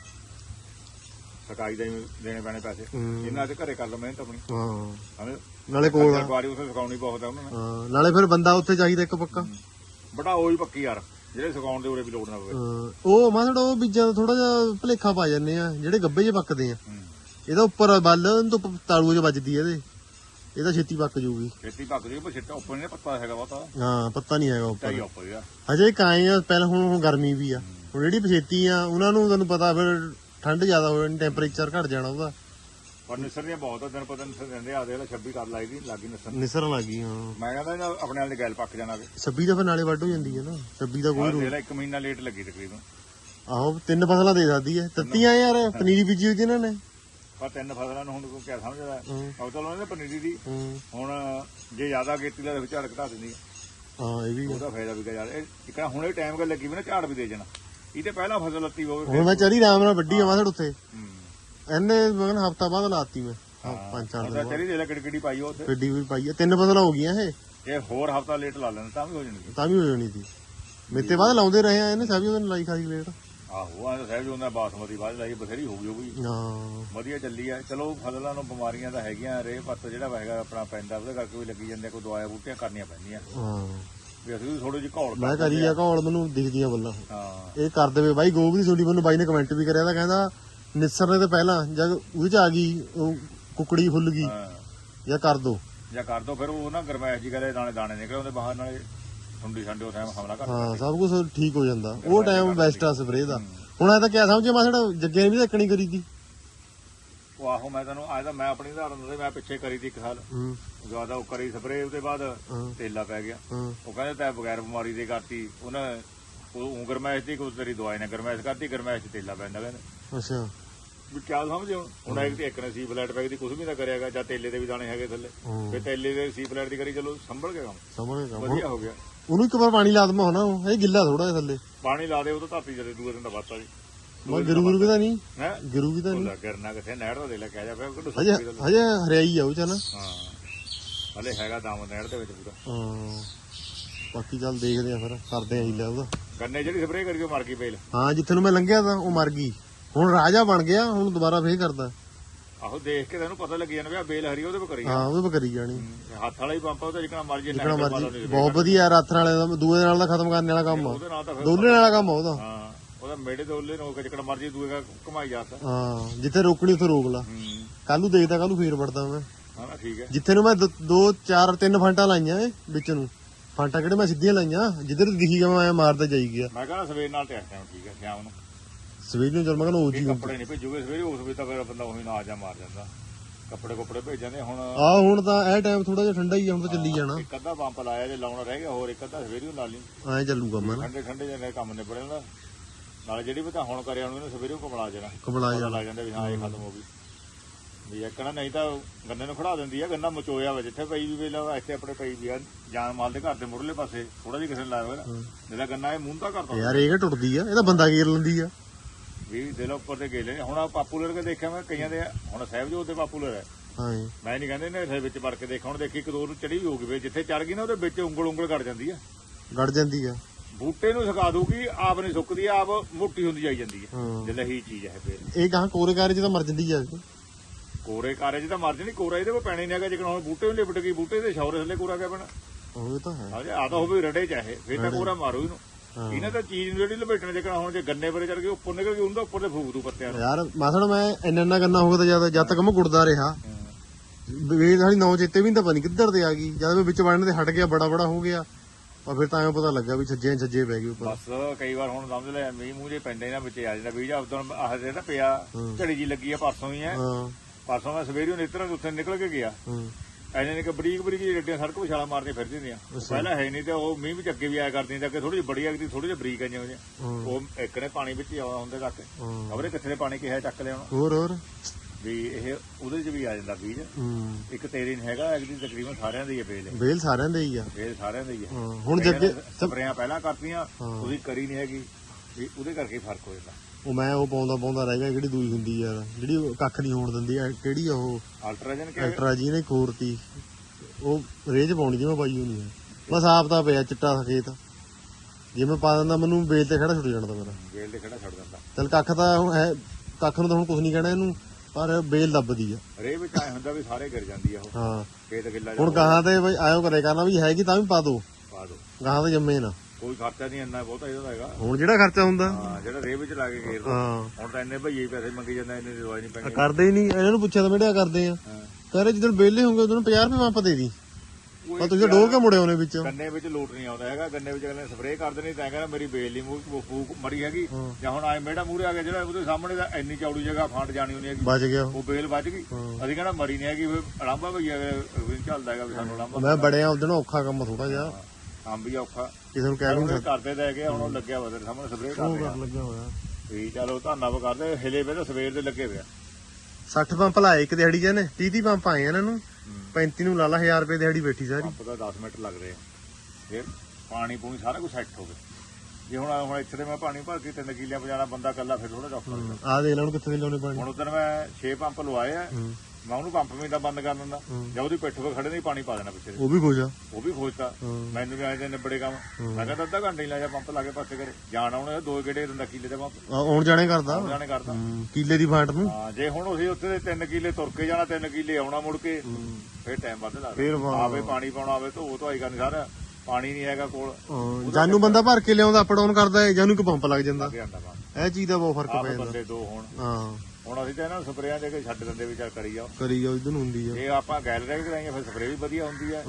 ਸਕਾਈ ਦੇ ਦੇਣੇ ਪੈਣੇ ਪੈਸੇ। ਹੂੰ। ਇਹਨਾਂ ਦੇ ਘਰੇ ਕਰ ਲਓ ਮਿਹਨਤ ਆਪਣੀ। ਹਾਂ। ਹਣੇ ਨਾਲੇ ਕੋਲ ਆ। ਵਾਰੀ ਉਸੇ ਸਕਾਉਣੀ ਬਹੁਤ ਆ ਉਹਨਾਂ ਨੇ। ਹਾਂ, ਨਾਲੇ ਫਿਰ ਬੰਦਾ ਉੱਥੇ ਚਾਹੀਦਾ ਇੱਕ ਪੱਕਾ। ਬੜਾ ਉਹੀ ਪੱਕੀ ਯਾਰ ਜਿਹੜੇ ਸਕਾਉਣ ਦੇ ਉਰੇ ਵੀ ਲੋੜ ਨਾ ਪਵੇ। ਹਾਂ, ਉਹ ਮਾਸੜ ਉਹ ਬੀਜਾਂ ਦਾ ਥੋੜਾ ਜਿਹਾ ਭਲੇਖਾ ਪਾ ਜਾਂਦੇ ਆ ਜਿਹੜੇ ਗੱਬੇ 'ਚ ਪੱਕਦੇ ਆ। ਹੂੰ। ਇਹਦਾ ਉੱਪਰ ਬੱਲ ਤੋਂ ਤਾਲੂ 'ਚ ਵੱਜਦੀ ਆ ਇਹਦੇ। ਇਹ ਤਾਂ ਛੇਤੀ ਪੱਕ ਜੂਗੀ। ਖੇਤੀ ਪੱਕ ਜੀ ਪਰ ਛਿੱਟਾ ਉੱਪਰ ਨੇ ਪੱਤਾ ਹੈਗਾ ਬਹੁਤਾ। ਹਾਂ ਪੱਤਾ ਨਹੀਂ ਹੈਗਾ ਉੱਪਰ। ਚਾਹੀ ਉੱਪਰ ਆ। ਹਜੇ ਕਾਏ ਆ ਪਹਿਲਾਂ ਹੁਣ ਹੁਣ ਗਰਮੀ ਵੀ ਆ। ਹੁਣ ਜਿਹੜੀ ਪਛੇਤੀ ਆ ਉਹਨਾਂ ਨੂੰ ਤੁਹਾਨੂੰ ਪਤਾ ਫਿਰ ਠੰਡ ਜ਼ਿਆਦਾ ਹੋ ਜਾਣੀ ਟੈਂਪਰੇਚਰ ਘਟ ਜਾਣਾ ਉਹਦਾ। ਪਰ ਨਿਸਰਨੀਆਂ ਬਹੁਤ ਆ ਦਿਨ ਦਿਨ ਨਿਸਰ ਦਿੰਦੇ ਆ ਦੇ 26 ਕਰ ਲਾਈ ਦੀ ਲੱਗੀ ਨਿਸਰ। ਨਿਸਰਨ ਲੱਗੀ ਹਾਂ। ਮੈਂ ਕਹਿੰਦਾ ਆਪਣੇ ਵਾਲੇ ਗੱਲ ਪੱਕ ਜਾਣਾ ਵੇ 26 ਦਾ ਫਿਰ ਨਾਲੇ ਵੱਢ ਹੋ ਜਾਂਦੀ ਹੈ ਨਾ 26 ਦਾ ਕੋਈ ਦੇ ਲੈ ਇੱਕ ਮਹੀਨਾ ਲੇਟ ਲੱਗੀ ਤਕਰੀਬਨ। ਆਹੋ ਤਿੰਨ ਫਸਲਾਂ ਦੇ ਸਕਦੀ ਹੈ ਤੱਤੀਆਂ ਯਾਰ ਪਨੀਰੀ ਬੀਜੀ ਹੋਈ ਸੀ ਇਹਨਾਂ ਨੇ। ਪਰ ਤਿੰਨ ਫਸਲਾਂ ਨੂੰ ਹੁਣ ਕੋਈ ਕਿਆ ਸਮਝਦਾ। ਉਹ ਤਾਂ ਉਹਨਾਂ ਪਨੀਰੀ ਦੀ। ਹੁਣ ਜੇ ਜ਼ਿਆਦਾ ਗੇਤੀ ਦਾ ਝਾੜ ਘਟਾ ਦਿੰਦੀ। ਹਾਂ ਇਹ ਵੀ। ਉਹਦਾ ਫਾਇਦਾ ਵੀ ਯਾਰ। ਇਹ ਇੱਕ ਹੁਣੇ ਟਾਈਮ ਗੱਲ ਲੱਗੀ ਵੀ ਨਾ ਝਾੜ ਵੀ ਦੇ ਜਾਣਾ ਇਹ ਤੇ ਪਹਿਲਾਂ ਫਸਲ ਲੱਤੀ ਹੋਵੇ ਹੁਣ ਮੈਂ ਚਰੀ ਰਾਮ ਨਾਲ ਵੱਡੀ ਆਵਾਂ ਉੱਥੇ। ਹੂੰ। ਇਹਨੇ ਮਗਨ ਹਫਤਾ ਬਾਅਦ ਲਾਤੀ ਮੈਂ। ਹਾਂ, ਪੰਜ ਚਾਰ ਦਿਨ ਚਰੀ ਦੇ ਲੈ ਕਿਹੜੀ ਪਾਈ ਉਹ ਉੱਥੇ। ਗੱਡੀ ਵੀ ਪਾਈ ਤਿੰਨ ਫਸਲਾਂ ਹੋ ਗਈਆਂ ਇਹ। ਇਹ ਹੋਰ ਹਫਤਾ ਲੇਟ ਲਾ ਲੈਣ ਤਾਂ ਵੀ ਹੋ ਜਾਣੀ ਤਾਂ ਵੀ ਹੋ ਜਾਣੀ ਸੀ। ਮੇਤੇ ਬਾਅਦ ਲਾਉਂਦੇ ਰਹੇ ਆ ਇਹਨੇ ਸਭ ਉਹਨੇ ਲਾਈ ਖਾਈ ਲੇਟ। ਆਹੋ ਆ ਸਹਿਜ ਹੁੰਦਾ ਬਾਸਮਤੀ ਬਾਅਦ ਲਾਈ ਬਥੇਰੀ ਹੋ ਵੀ ਹਾਂ। ਵਧੀਆ ਚੱਲੀ ਆ। ਚਲੋ ਫਸਲਾਂ ਨੂੰ ਬਿਮਾਰੀਆਂ ਤਾਂ ਹੈਗੀਆਂ ਰੇ ਪੱਤ ਜਿਹੜਾ ਹੈਗਾ ਆਪਣਾ ਪੈਂਦਾ ਉਹਦੇ ਕਰਕੇ ਵੀ ਲੱਗੀ ਜਾਂਦੇ ਕੋਈ ਦਵਾਈਆਂ ਬੂਟੀਆਂ ਕਰਨੀਆਂ ਪੈਂਦੀਆਂ। ਹਾਂ। ਵੀ ਅਸੀਂ ਵੀ ਥੋੜੀ ਜਿਹੀ ਘੌਲ ਮੈਂ ਕਰੀ ਆ ਘੌਲ ਮੈਨੂੰ ਦਿਖਦੀਆਂ ਬੱਲਾਂ ਹਾਂ। ਇਹ ਕਰ ਦੇਵੇ ਬਾਈ ਗੋਬ ਦੀ ਛੋਟੀ ਮੈਨੂੰ ਬਾਈ ਨੇ ਕਮੈਂਟ ਵੀ ਕਰਿਆ ਤਾਂ ਕਹਿੰਦਾ ਨਿਸਰ ਨੇ ਤੇ ਪਹਿਲਾਂ ਜਦ ਉਹਦੇ ਚ ਆ ਗਈ ਉਹ ਕੁਕੜੀ ਫੁੱਲ ਗਈ ਹਾਂ। ਜਾਂ ਕਰ ਦੋ। ਜਾਂ ਕਰ ਦੋ ਫਿਰ ਉਹ ਨਾ ਗਰਮੈਸ਼ ਜੀ ਕਰੇ ਦਾਣੇ ਦਾਣੇ ਨਿਕਲੇ ਉਹਦੇ ਬਾਹਰ ਨਾਲੇ ਠੰਡੀ ਠੰਡੇ ਉਹ ਟਾਈਮ ਹਮਲਾ ਕਰ ਹਾਂ ਸਭ ਕੁਝ ਠੀਕ ਹੋ ਜਾਂਦਾ। ਉਹ ਟਾਈਮ ਬੈਸਟ ਆ ਸਪਰੇ ਦਾ। ਹੁਣ ਇਹ ਤਾਂ ਕਿਆ ਸਮਝੇ ਮੈਂ ਸਾਡਾ ਜੱਗੇ ਨੇ ਵੀ ਇੱਕਣੀ ਕਰੀ ਦੀ ਉਹ ਆਹੋ ਮੈਂ ਤੈਨੂੰ ਤਾਂ ਮੈਂ ਆਪਣੀ ਉਦਾਹਰਨ ਦਿੰਦਾ ਮੈਂ ਪਿੱਛੇ ਕਰੀ ਤੀ ਇੱਕ ਸਾਲ। ਜ਼ਿਆਦਾ ਉਹ ਕਰੀ ਸਪਰੇ ਉਹਦੇ ਬਾਅਦ ਤੇਲਾ ਪੈ ਗਿਆ। ਉਹ ਕਹਿੰਦੇ ਤੈ ਬਗੈਰ ਬਿਮਾਰੀ ਦੇ ਕਰਤੀ। ਉਹਨੇ ਉਹ ਗਰਮੈਸ਼ ਦੀ ਕੋਈ ਤੇਰੀ ਦਵਾਈ ਨੇ ਗਰਮੈਸ਼ ਕਰਤੀ ਗਰਮੈਸ਼ ਤੇਲਾ ਪੈਂਦਾ ਕਹਿੰਦੇ। ਅੱਛਾ। ਵੀ ਕਿਆ ਸਮਝੇ ਹੁਣ ਹੁਣ ਇੱਕ ਤੇ ਇੱਕ ਨੇ ਸੀ ਫਲੈਟ ਪੈਕ ਦੀ ਕੁਝ ਵੀ ਨਾ ਕਰਿਆਗਾ ਜਾਂ ਤੇਲੇ ਦੇ ਵੀ ਦਾਣੇ ਹੈਗੇ ਥੱਲੇ। ਹੂੰ। ਫਿਰ ਤੇਲੇ ਦੇ ਸੀ ਫਲੈਟ ਦੀ ਕਰੀ ਚਲੋ ਸੰਭਲ ਕੇ ਕੰਮ। ਸਮਝ ਗਿਆ ਹੁਣ ਵਧੀਆ ਹੋ ਗਿਆ। ਉਹਨੂੰ ਇੱਕ ਵਾਰ ਪਾਣੀ ਲਾ ਦਮਾ ਹੋਣਾ ਉਹ, ਇਹ ਗਿੱਲਾ ਥੋੜਾ ਜਿਹਾ ਥੱਲੇ। ਪਾਣੀ ਲਾ ਦੇ ਉਹ ਤਾਂ ਧਰਤੀ ਜਦੇ ਦੂਏ ਦਿਨ ਦਾ ਬਾਤਾ ਜੀ ਮੈਂ ਗਿਰੂ ਗਿਰੂ ਤਾਂ ਨਹੀਂ। ਹੈ? ਗਿਰੂ ਤਾਂ ਨਹੀਂ। ਉਹਦਾ ਗਿਰਨਾ ਕਿੱਥੇ ਨਹਿਰ ਦਾ ਦੇ ਲੈ ਕੇ ਆ ਜਾ ਫਿਰ ਕਿਹੜਾ ਹਜੇ ਸੁੱਕੀ ਦਾ ਹਜੇ ਹਰਿਆਈ ਆ ਉਹ ਚੱਲ ਹਾਂ। ਹਲੇ ਹੈਗਾ ਦਮ ਨਹਿਰ ਦੇ ਵਿੱਚ ਪੂਰਾ। ਹਾਂ। ਬਾਕੀ ਚੱਲ ਦੇਖਦੇ ਆ ਫਿਰ ਕਰਦੇ ਆ ਹੀਲਾ ਉਹਦਾ। ਗੰਨੇ ਜਿਹੜੀ ਸਪਰੇਅ ਕਰਕੇ ਮਰ ਗਈ ਬੇਲ। ਹਾਂ ਜਿੱਥੇ ਨੂੰ ਮੈਂ ਲੰਘਿਆ ਤਾਂ ਉਹ ਮਰ ਗਈ। ਹੁਣ ਰਾਜਾ ਬਣ ਗਿਆ ਹੁਣ ਦੁਬਾਰਾ ਫੇਰ ਕਰਦਾ। ਆਹੋ ਦੇਖ ਕੇ ਤੈਨੂੰ ਪਤਾ ਲੱਗੀ ਜਾਂਦਾ ਵੀ ਆਹ ਬੇਲ ਹਰੀ ਉਹਦੇ ਪਰ ਕਰੀ ਹਾਂ ਉਹਦੇ ਪਰ ਕਰੀ ਜਾਣੀ। ਹੱਥ ਵਾਲਾ ਹੀ ਪੰਪ ਆ ਉਹਦਾ ਜਿਕਣਾ ਮਰਜ਼ੀ ਜਿੱਕਣਾ ਮਰਜ਼ੀ। ਬਹੁਤ ਵਧੀਆ ਰਾਤਰ ਵਾਲੇ ਦਾ ਦੂਏ ਨਾਲ ਦਾ ਖਤਮ ਕਰਨ ਵਾਲਾ ਕੰਮ ਆ। ਤਾਂ ਦੋਲੇ ਵਾਲਾ ਕੰਮ ਆ ਉਹਦਾ। ਹਾਂ ਉਹਦਾ ਮੇੜੇ ਦੋਲੇ ਨੂੰ ਕਿ ਜਿਕਣਾ ਮਰਜ਼ੀ ਦੂਏ ਦਾ ਘੁਮਾਈ ਜਾਂਦਾ ਹਾਂ ਜਿੱਥੇ ਰੋਕਣੀ ਉੱਥੇ ਰੋਕ ਲਾ। ਕੱਲ ਨੂੰ ਦੇਖਦਾ ਕੱਲ ਨੂੰ ਫੇਰ ਵੜਦਾ ਮੈਂ। ਹਾਂ ਠੀਕ ਹੈ। ਜਿੱਥੇ ਨੂੰ ਮੈਂ ਦ- ਚਾਰ ਤਿੰਨ ਫਾਂਟਾਂ ਲਾਈਆਂ ਏ ਵਿੱਚ ਨੂੰ। ਫਾਂਟਾਂ ਕਿਹੜੇ ਮੈਂ ਸਿੱਧੀਆਂ ਲਾਈਆਂ ਜਿੱਧਰ ਦਿਖੀ ਗਿਆ ਮੈਂ ਮਾਰਦਾ ਜਾਈ ਗਿਆ। ਮੈਂ ਕਹਿੰਦਾ ਸਵੇਰ ਨਾਲ ਤੇ ਆਇਆ ਠੀਕ ਹੈ ਸ਼ਾਮ ਨੂੰ। ਸਵੇਰ ਨੂੰ ਚੱਲ ਮੈਂ ਕਹਿੰਦਾ ਉਹ ਇਹ ਜੀ ਕੱਪੜੇ ਨਹੀਂ ਭੇਜੂਗੇ ਸਵੇਰੇ ਉਸ ਵੇਲੇ ਤਾਂ ਫਿਰ ਬੰਦਾ ਉਹੀ ਨਾ ਆ ਜਾ ਮਾਰ ਜਾਂਦਾ। ਕੱਪੜੇ ਕੁੱਪੜੇ ਭੇਜਣੇ ਹੁਣ ਆ ਹੁਣ ਤਾਂ ਇਹ ਟਾਈਮ ਥੋੜਾ ਜਿਹਾ ਠੰਡਾ ਹੀ ਆ ਹੁਣ ਤਾਂ ਚੱਲੀ ਜਾਣਾ। ਇੱਕ ਅੱਧਾ ਪੰਪ ਲਾਇਆ ਜੇ ਲਾਉਣਾ ਰਹਿ ਗਿਆ ਹੋਰ ਇੱਕ ਅੱਧਾ ਸਵੇਰੇ ਨੂੰ ਲਾ ਲਈ ਐਂ ਚੱਲੂਗਾ ਮੈਂ ਨਾ ਠੰਡੇ ਠੰਡੇ ਜਿਹੇ ਕੰਮ ਨਿਬੜ ਜਾਂਦਾ ਨਾਲੇ ਜਿਹੜੀ ਵੀ ਤਾਂ ਹੁਣ ਕਰਿਆ ਉਹਨੂੰ ਇਹਨੇ ਸਵੇਰੇ ਨੂੰ ਕਮਲਾ ਜਾਣਾ ਕਮਲਾ ਪਤਾ ਜਾਣਾ। ਲੱਗ ਜਾਂਦਾ ਵੀ ਹਾਂ ਇਹ ਖਤਮ ਹੋ ਗਈ। ਵੀ ਇੱਕਣਾ ਨਹੀਂ ਤਾਂ ਗੰਨੇ ਨੂੰ ਖੜਾ ਦਿੰਦੀ ਆ ਗੰਨਾ ਮਚੋਇਆ ਵਾ ਜਿੱਥੇ ਪਈ ਵੀ ਵੇਲਾ ਇੱਥੇ ਆਪਣੇ ਪਈ ਵੀ ਆ। ਜਾਨ ਮਾਲ ਦੇ ਘਰ ਦੇ ਮੁਰਲੇ ਪਾਸੇ ਥੋੜਾ ਜਿਹਾ ਕਿਸੇ ਨੇ ਲਾਇਆ ਹੋਇਆ ਨਾ। ਜਿਹੜਾ ਗੰਨਾ ਇਹ ਮੂੰਹ ਤਾਂ ਕਰਦਾ। ਯਾਰ ਇਹ ਕਿ ਟੁੱਟਦੀ ਆ? ਇਹ ਤਾਂ ਬੰਦਾ ਗੇਰ ਲੈਂਦੀ ਆ। ਵੀ ਦਿਲ ਉੱਪਰ ਤੇ ਗੇਲੇ ਨੇ ਹੁਣ ਆ ਪਾਪੂਲਰ ਕੇ ਦੇਖਿਆ ਮੈਂ ਕਈਆਂ ਦੇ ਹੁਣ ਸਾਹਿਬਜੋਤ ਦੇ ਪਾਪੂਲਰ ਹੈ। ਹਾਂ ਜੀ। ਮੈਂ ਨਹੀਂ ਕਹਿੰਦੇ ਨੇ ਇਹਦੇ ਵਿੱਚ ਵੜ ਕੇ ਦੇਖਾ ਹੁਣ ਦੇਖੀ ਇੱਕ ਦੋ ਨੂੰ ਚੜੀ ਵੀ ਹੋਊਗੀ ਵੀ ਜਿੱਥੇ ਚੜ ਗਈ ਨਾ ਉਹਦੇ ਵਿੱਚ ਉਂਗਲ ਉਂਗਲ ਕੱਢ ਜਾਂਦੀ ਆ। ਗੜ ਜਾਂਦੀ ਆ। ਬੂਟੇ ਨੂੰ ਸੁਕਾ ਦੂਗੀ ਆਪ ਨਹੀਂ ਸੁੱਕਦੀ ਆਪ ਮੋਟੀ ਹੁੰਦੀ ਜਾਈ ਜਾਂਦੀ ਹੈ ਹਾਂ। ਜੇ ਲਹੀ ਚੀਜ਼ ਹੈ ਫੇਰ। ਇਹ ਗਾਂ ਕੋਰੇ ਕਾਰੇ ਚ ਤਾਂ ਮਰ ਜਾਂਦੀ ਜਾ ਕੇ ਕੋਰੇ ਕਾਰੇ 'ਚ ਤਾਂ ਮਰ ਜਣੀ ਕੋਰਾ ਇਹਦੇ ਕੋ ਪੈਣੇ ਨਹੀਂ ਹੈਗਾ ਜਿਕਣ ਹੁਣ ਬੂਟੇ ਨੂੰ ਲਿਪਟ ਗਈ ਬੂਟੇ ਦੇ ਸ਼ੌਰੇ ਥੱਲੇ ਕੋਰਾ ਕਿਆ ਪੈਣਾ। ਉਹ ਤਾਂ ਹੈ। ਆ ਤਾਂ ਹੋਵੇ ਰੜੇ ਚਾਹੇ ਫੇਰ ਤਾਂ ਕੋਰਾ ਮਾਰੂ ਇਹਨੂੰ। ਹਾਂ। ਇਹਨਾਂ ਤਾਂ ਚੀਜ਼ ਨੂੰ ਜਿਹੜੀ ਲਪੇਟਣ ਜਿਕਣ ਹੁਣ ਜੇ ਗੰਨੇ ਪਰੇ ਚੜ ਗਏ ਉੱਪਰ ਨਿਕਲ ਗਈ ਉਹਦਾ ਉੱਪਰ ਤੇ ਫੂਕ ਦੂ ਪੱਤਿਆਂ ਨੂੰ। ਯਾਰ ਮਾਸੜ ਮੈਂ ਇੰਨਾ ਇੰਨਾ ਕਰਨਾ ਹੋਗਾ ਤਾਂ ਜਦ ਜਦ ਤੱਕ ਮੈਂ ਗੁੜਦਾ ਰਿਹਾ। ਵੇਦ ਵਾਲੀ ਨੌ ਚੇਤੇ ਵੀ ਤਾਂ ਪਤਾ ਨਹੀਂ ਕਿੱਧਰ ਤੇ ਆ ਗਈ। ਜਦ ਮੈਂ ਵਿੱਚ ਵੜਨ ਤੇ ਹਟ ਗਿਆ ਬੜਾ ਬੜਾ ਹੋ ਗਿਆ। ਪਰ ਫਿਰ ਤਾਂ ਐਂ ਪਤਾ ਲੱਗਾ ਵੀ ਛੱਜੇ ਛੱਜੇ ਪੈ ਗਏ ਉੱਪਰ। ਬਸ ਕਈ ਵਾਰ ਹੁਣ ਸਮਝ ਲੈ ਮੀਂਹ ਮੂੰਹ ਜੇ ਪੈਂਦੇ ਨਾ ਵਿੱਚ ਆ ਜਾਂਦਾ। ਬੀਜ ਉਦੋਂ ਆਹ ਜਿਹੜਾ ਪਿਆ ਝੜੀ ਜੀ ਲੱਗੀ ਆ ਪਰਸੋਂ ਹੀ ਹੈ ਹਾਂ। ਪਰਸੋਂ ਮੈਂ ਸਵੇਰੇ ਨੂੰ ਨਿਤਰ ਉੱਥੇ ਨਿਕਲ ਕੇ ਗਿਆ। ਹਾਂ। ਐਨੇ ਨੇ ਕਿ ਬਰੀਕ ਬਰੀਕ ਜਿਹੀ ਰੱਡੀਆਂ ਸੜਕ ਵਿਛਾਲਾ ਮਾਰਦੀਆਂ ਫਿਰਦੀ ਹੁੰਦੀਆਂ। ਪਹਿਲਾਂ ਹੈ ਨਹੀਂ ਤੇ ਉਹ ਮੀਂਹ ਵਿੱਚ ਅੱਗੇ ਵੀ ਆਇਆ ਕਰਦੀਆਂ ਜਾਂ ਕਿ ਥੋੜੀ ਜਿਹੀ ਬੜੀ ਆ ਗਈ ਥੋੜੀ ਜਿਹੀ ਬਰੀਕ ਆਈਆਂ ਹੋਈਆਂ। ਉਹ ਇੱਕ ਨੇ ਪਾਣੀ ਵਿੱਚ ਆਉਂਦਾ ਹੁੰਦੇ ਤੱਕ। ਖਬਰੇ ਕਿੱਥੇ ਦੇ ਪਾਣੀ ਕਿਹਾ ਚੱਕ ਲਿਆਉਣਾ ਹੋਰ ਹੋਰ? ਵੀ ਇਹ ਉਹਦੇ 'ਚ ਵੀ ਆ ਜਾਂਦਾ ਬੀਜ। ਇੱਕ ਤੇਰੀ ਨਹੀਂ ਹੈਗਾ ਇੱਕ ਦੀ ਤਕਰੀਬਨ ਸਾਰਿਆਂ ਦੀ ਹੈ ਬੇਲ। ਬੇਲ ਸਾਰਿਆਂ ਦੇ ਹੀ ਆ। ਬੇਲ ਸਾਰਿਆਂ ਦੀ ਹੈ ਹਾਂ, ਹੁਣ ਜੱਗੇ ਸਪਰੇਆਂ ਪਹਿਲਾਂ ਕਰਤੀਆਂ। ਉਹਦੀ ਕਰੀ ਨਹੀਂ ਹੈਗੀ। ਵੀ ਉਹਦੇ ਕਰਕੇ ਫ਼ਰਕ ਹੋ ਜਾਂਦਾ ਉਹ ਮੈਂ ਉਹ ਪਾਉਂਦਾ ਪਾਉਂਦਾ ਰਹਿ ਗਿਆ ਜਿਹੜੀ ਦੂਈ ਹੁੰਦੀ ਯਾਰ। ਜਿਹੜੀ ਉਹ ਕੱਖ ਨਹੀਂ ਹੋਣ ਦਿੰਦੀ ਆ ਕਿਹੜੀ ਆ ਉਹ? ਅਲਟਰਾਜਨ ਕਿ ਅਲਟਰਾ ਜੀ ਨੇ ਖੋਰਤੀ। ਉਹ ਰੇਜ ਪਾਉਣੀ ਜਿਵੇਂ ਪਾਈ ਹੋਣੀ ਆ ਬਸ ਆਪ ਤਾਂ ਪਿਆ ਚਿੱਟਾ ਖੇਤ। ਜੇ ਮੈਂ ਪਾ ਦਿੰਦਾ ਮੈਨੂੰ ਬੇਲ ਤੇ ਖੜਾ ਛੁੱਟ ਤਾਂ ਮੇਰਾ। ਬੇਲ ਦੇ ਖੜਾ ਛੱਡ ਦਿੰਦਾ। ਚਲ ਕੱਖ ਤਾਂ ਹੁਣ ਹੈ ਕੱਖ ਨੂੰ ਤਾਂ ਹੁਣ ਕੁਝ ਨਹੀਂ ਕਹਿਣਾ ਇਹਨੂੰ ਪਰ ਬੇਲ ਦੱਬਦੀ ਆ। ਰੇ ਵਿੱਚ ਆਏ ਹੁੰਦਾ ਵੀ ਸਾਰੇ ਗਿਰ ਜਾਂਦੀ ਆ ਉਹ। ਹਾਂ। ਖੇਤ ਗਿੱਲਾ ਹੁਣ ਗਾਹਾਂ ਤੇ ਬਈ ਆਇਓ ਕਰੇ ਕਰਨਾ ਵੀ ਹੈਗੀ ਤਾਂ ਵੀ ਪਾ ਦੋ। ਪਾ ਦੋ। ਗਾਹਾਂ ਤੇ ਜੰਮੇ ਨਾ। ਕੋਈ ਖਰਚਾ ਨਹੀਂ ਇੰਨਾ ਬਹੁਤਾ ਇਹਦਾ ਹੈਗਾ। ਹੁਣ ਜਿਹੜਾ ਖਰਚਾ ਹੁੰਦਾ। ਹਾਂ ਜਿਹੜਾ ਰੇ ਵਿੱਚ ਲਾ ਕੇ ਗੇਰ ਦੋ। ਹਾਂ। ਹੁਣ ਤਾਂ ਇੰਨੇ ਭਈਏ ਪੈਸੇ ਮੰਗੀ ਜਾਂਦਾ ਇੰਨੇ ਦਵਾਈ ਨਹੀਂ ਪੈਣੀ। ਕਰਦੇ ਹੀ ਨਹੀਂ। ਇਹਨਾਂ ਨੂੰ ਪੁੱਛਿਆ ਤਾਂ ਮੇੜਿਆ ਕਰਦੇ ਆ। ਹਾਂ। ਕਹਰੇ ਜਦੋਂ ਬੇਲੇ ਹੋਣਗੇ ਉਦੋਂ 50 ਰੁਪਏ ਪੰਪ ਦੇ ਦੀ। ਆ ਤੁਸੀਂ ਡੋਲ ਕੇ ਮੁੜੇ ਆਉਨੇ ਵਿੱਚ। ਗੰਨੇ ਵਿੱਚ ਲੋਟ ਨਹੀਂ ਆਉਂਦਾ ਹੈਗਾ। ਗੰਨੇ ਵਿੱਚ ਅਗਲੇ ਸਪਰੇਅ ਕਰ ਦੇਣੀ ਤਾਂ ਕਹਿੰਦਾ ਮੇਰੀ ਬੇਲ ਨਹੀਂ ਮੂੰਹ ਫੂਕ ਮਰੀ ਹੈਗੀ। ਜਾਂ ਹੁਣ ਆਏ ਮੇੜਾ ਮੂਰੇ ਆ ਗਿਆ ਜਿਹੜਾ ਉਹਦੇ ਸਾਹਮਣੇ ਦਾ ਇੰਨੀ ਚੌੜੀ ਜਗ੍ਹਾ ਫਾਂਟ ਜਾਣੀ ਹੁੰਦੀ ਹੈਗੀ। ਬਚ ਗਿਆ। ਉਹ। ਬੇਲ ਵੱਜ ਗਈ। ਅਸੀਂ ਕਹਿੰਦਾ ਮਰੀ ਨਹੀਂ ਹੈਗੀ ਵੀ ਅੜਾਂਬਾ ਭਈਆ ਵੀ ਚੱਲਦਾ ਹੈਗਾ ਵੀ ਸਾਨੂੰ ਅੜਾਂਬਾ ਮੈਂ ਬੜਿਆ ਉਦੋਂ ਔਖਾ ਕੰਮ ਥੋੜਾ ਜਿਹਾ। ਆਮ ਵੀ ਔਖਾ। ਕਿਸੇ ਨੂੰ ਕਹਿ ਵੀ ਉਹਨੇ ਨਹੀਂ ਕਰਦੇ ਲੈ ਕੇ ਹੁਣ ਉਹ ਲੱਗਿਆ ਵਾ ਤੇਰੇ ਸਾਹਮਣੇ ਸਪਰੇਅ ਸਕਦਾ ਕਰ ਲੱਗਾ ਹੋਇਆ। ਵੀ ਚਲੋ ਧੰਨਵਾਦ ਕਰਦੇ ਹਿਲੇ ਵੇ ਤਾਂ ਸਵੇਰ ਦੇ ਲੱਗੇ ਪਿਆ 60 ਪੰਪ ਲਾਏ ਇੱਕ ਦਿਹਾੜੀ ਨੇ 30 30 ਪੰਪ ਆਏ ਇਹਨਾਂ ਨੂੰ। 35 ਨੂੰ ਲਾ ਲਾ 1000 ਰੁਪਏ ਦਿਹਾੜੀ ਬੈਠੀ ਸਾਰੀ। ਪੰਪ ਦਾ 10 ਮਿੰਟ ਲੱਗਦੇ ਆ। ਫਿਰ ਪਾਣੀ ਪੂਣੀ ਸਾਰਾ ਕੁਝ ਸੈੱਟ ਹੋ ਗਿਆ। ਜੇ ਹੁਣ ਹੁਣ ਇੱਥੇ ਤੇ ਮੈਂ ਪਾਣੀ ਭਰ ਕੇ ਤਿੰਨ ਕਿੱਲਿਆਂ ਪਜਾਣਾ ਬੰਦਾ ਕੱਲਾ ਫਿਰ ਥੋੜਾ ਲੱਗਦਾ ਆ ਦੇਖ ਲੈ ਹੁਣ ਕਿੱਥੇ ਦੇ ਲਾਉਣੇ ਪਾਣੀ। ਹੁਣ ਉਧਰ ਮੈਂ 6 ਪੰਪ ਲਵਾਏ ਆ। ਹੂੰ। ਮੈਂ ਉਹਨੂੰ ਪੰਪ ਵੀ ਤਾਂ ਬੰਦ ਕਰ ਦਿੰਦਾ। ਜਾਂ ਉਹਦੀ ਪਿੱਠ 'ਤੇ ਖੜੇ ਨਹੀਂ ਪਾਣੀ ਪਾ ਦੇਣਾ ਪਿੱਛੇ। ਦੇ। ਉਹ ਵੀ ਆ। ਉਹ ਵੀ ਖੋਜਦਾ ਮੈਨੂੰ ਵੀ ਆਏ ਤੇ ਨਿਬੜੇ ਕੰਮ। ਮੈਂ ਕਹਿੰਦਾ ਅੱਧਾ ਘੰਟਾ ਹੀ ਲਾ ਜਾ ਪੰਪ ਲਾ ਕੇ ਪਾਸੇ ਕਰੇ ਜਾਣ ਆਉਣੇ ਦੋ ਗੇੜੇ ਦਿੰਦਾ ਕਿੱਲੇ ਦੇ ਪੰਪ। ਆਉਣ ਜਾਣੇ ਕਰਦਾ। ਜਾਣੇ ਕਰਦਾ। ਕੀਲੇ ਦੀ ਫਾਂਟ ਨੂੰ। ਹਾਂ ਜੇ ਹੁਣ ਅਸੀਂ ਉੱਥੇ ਦੇ 3 ਕਿੱਲੇ ਤੁਰ ਕੇ ਜਾਣਾ 3 ਕਿੱਲੇ ਆਉਣਾ ਮੁੜ ਕੇ ਫਿਰ ਟਾਈਮ ਵੱਧ ਲੱਗਦਾ। ਆਵੇ ਪਾਣੀ ਪਾਉਣਾ ਆਵੇ ਧੋ ਧੋਈ ਕਰਨੀ ਸਾਰਾ। ਪਾਣੀ ਨਹੀਂ ਹੈਗਾ ਕੋਲ। ਜਾਨੂੰ ਬੰਦਾ ਭਰ ਕੇ ਲਿਆਉਂਦਾ ਅਪ ਡਾਊਨ ਕਰਦਾ ਹੈ ਜਾਨੂੰ ਇੱਕ ਪੰਪ ਲੱਗ ਜਾਂਦਾ। ਇਹ ਚੀਜ਼ ਦਾ ਬਹੁਤ ਫ਼ਰਕ ਪੈ ਜਾਂਦਾ। ਬੰਦੇ ਦੋ ਹੋਣ। ਹਾਂ। ਹੁਣ ਅਸੀਂ ਤਾਂ ਇਹਨਾਂ ਨੂੰ ਸਪਰੇਆਂ ਦੇ ਕੇ ਛੱਡ ਦਿੰਦੇ ਵੀ ਚੱਲ ਕਰੀ ਜਾਓ। ਕਰੀ ਜਾ ਇਧਰ ਨੂੰ ਹੁੰਦੀ ਆ। ਜੇ ਆਪਾਂ ਗੈਲ ਰਹਿ ਕੇ ਕਰਾਂਗੇ ਫਿਰ ਸਪਰੇਅ ਵੀ ਵਧੀਆ ਹੁੰਦੀ ਹਾਂ।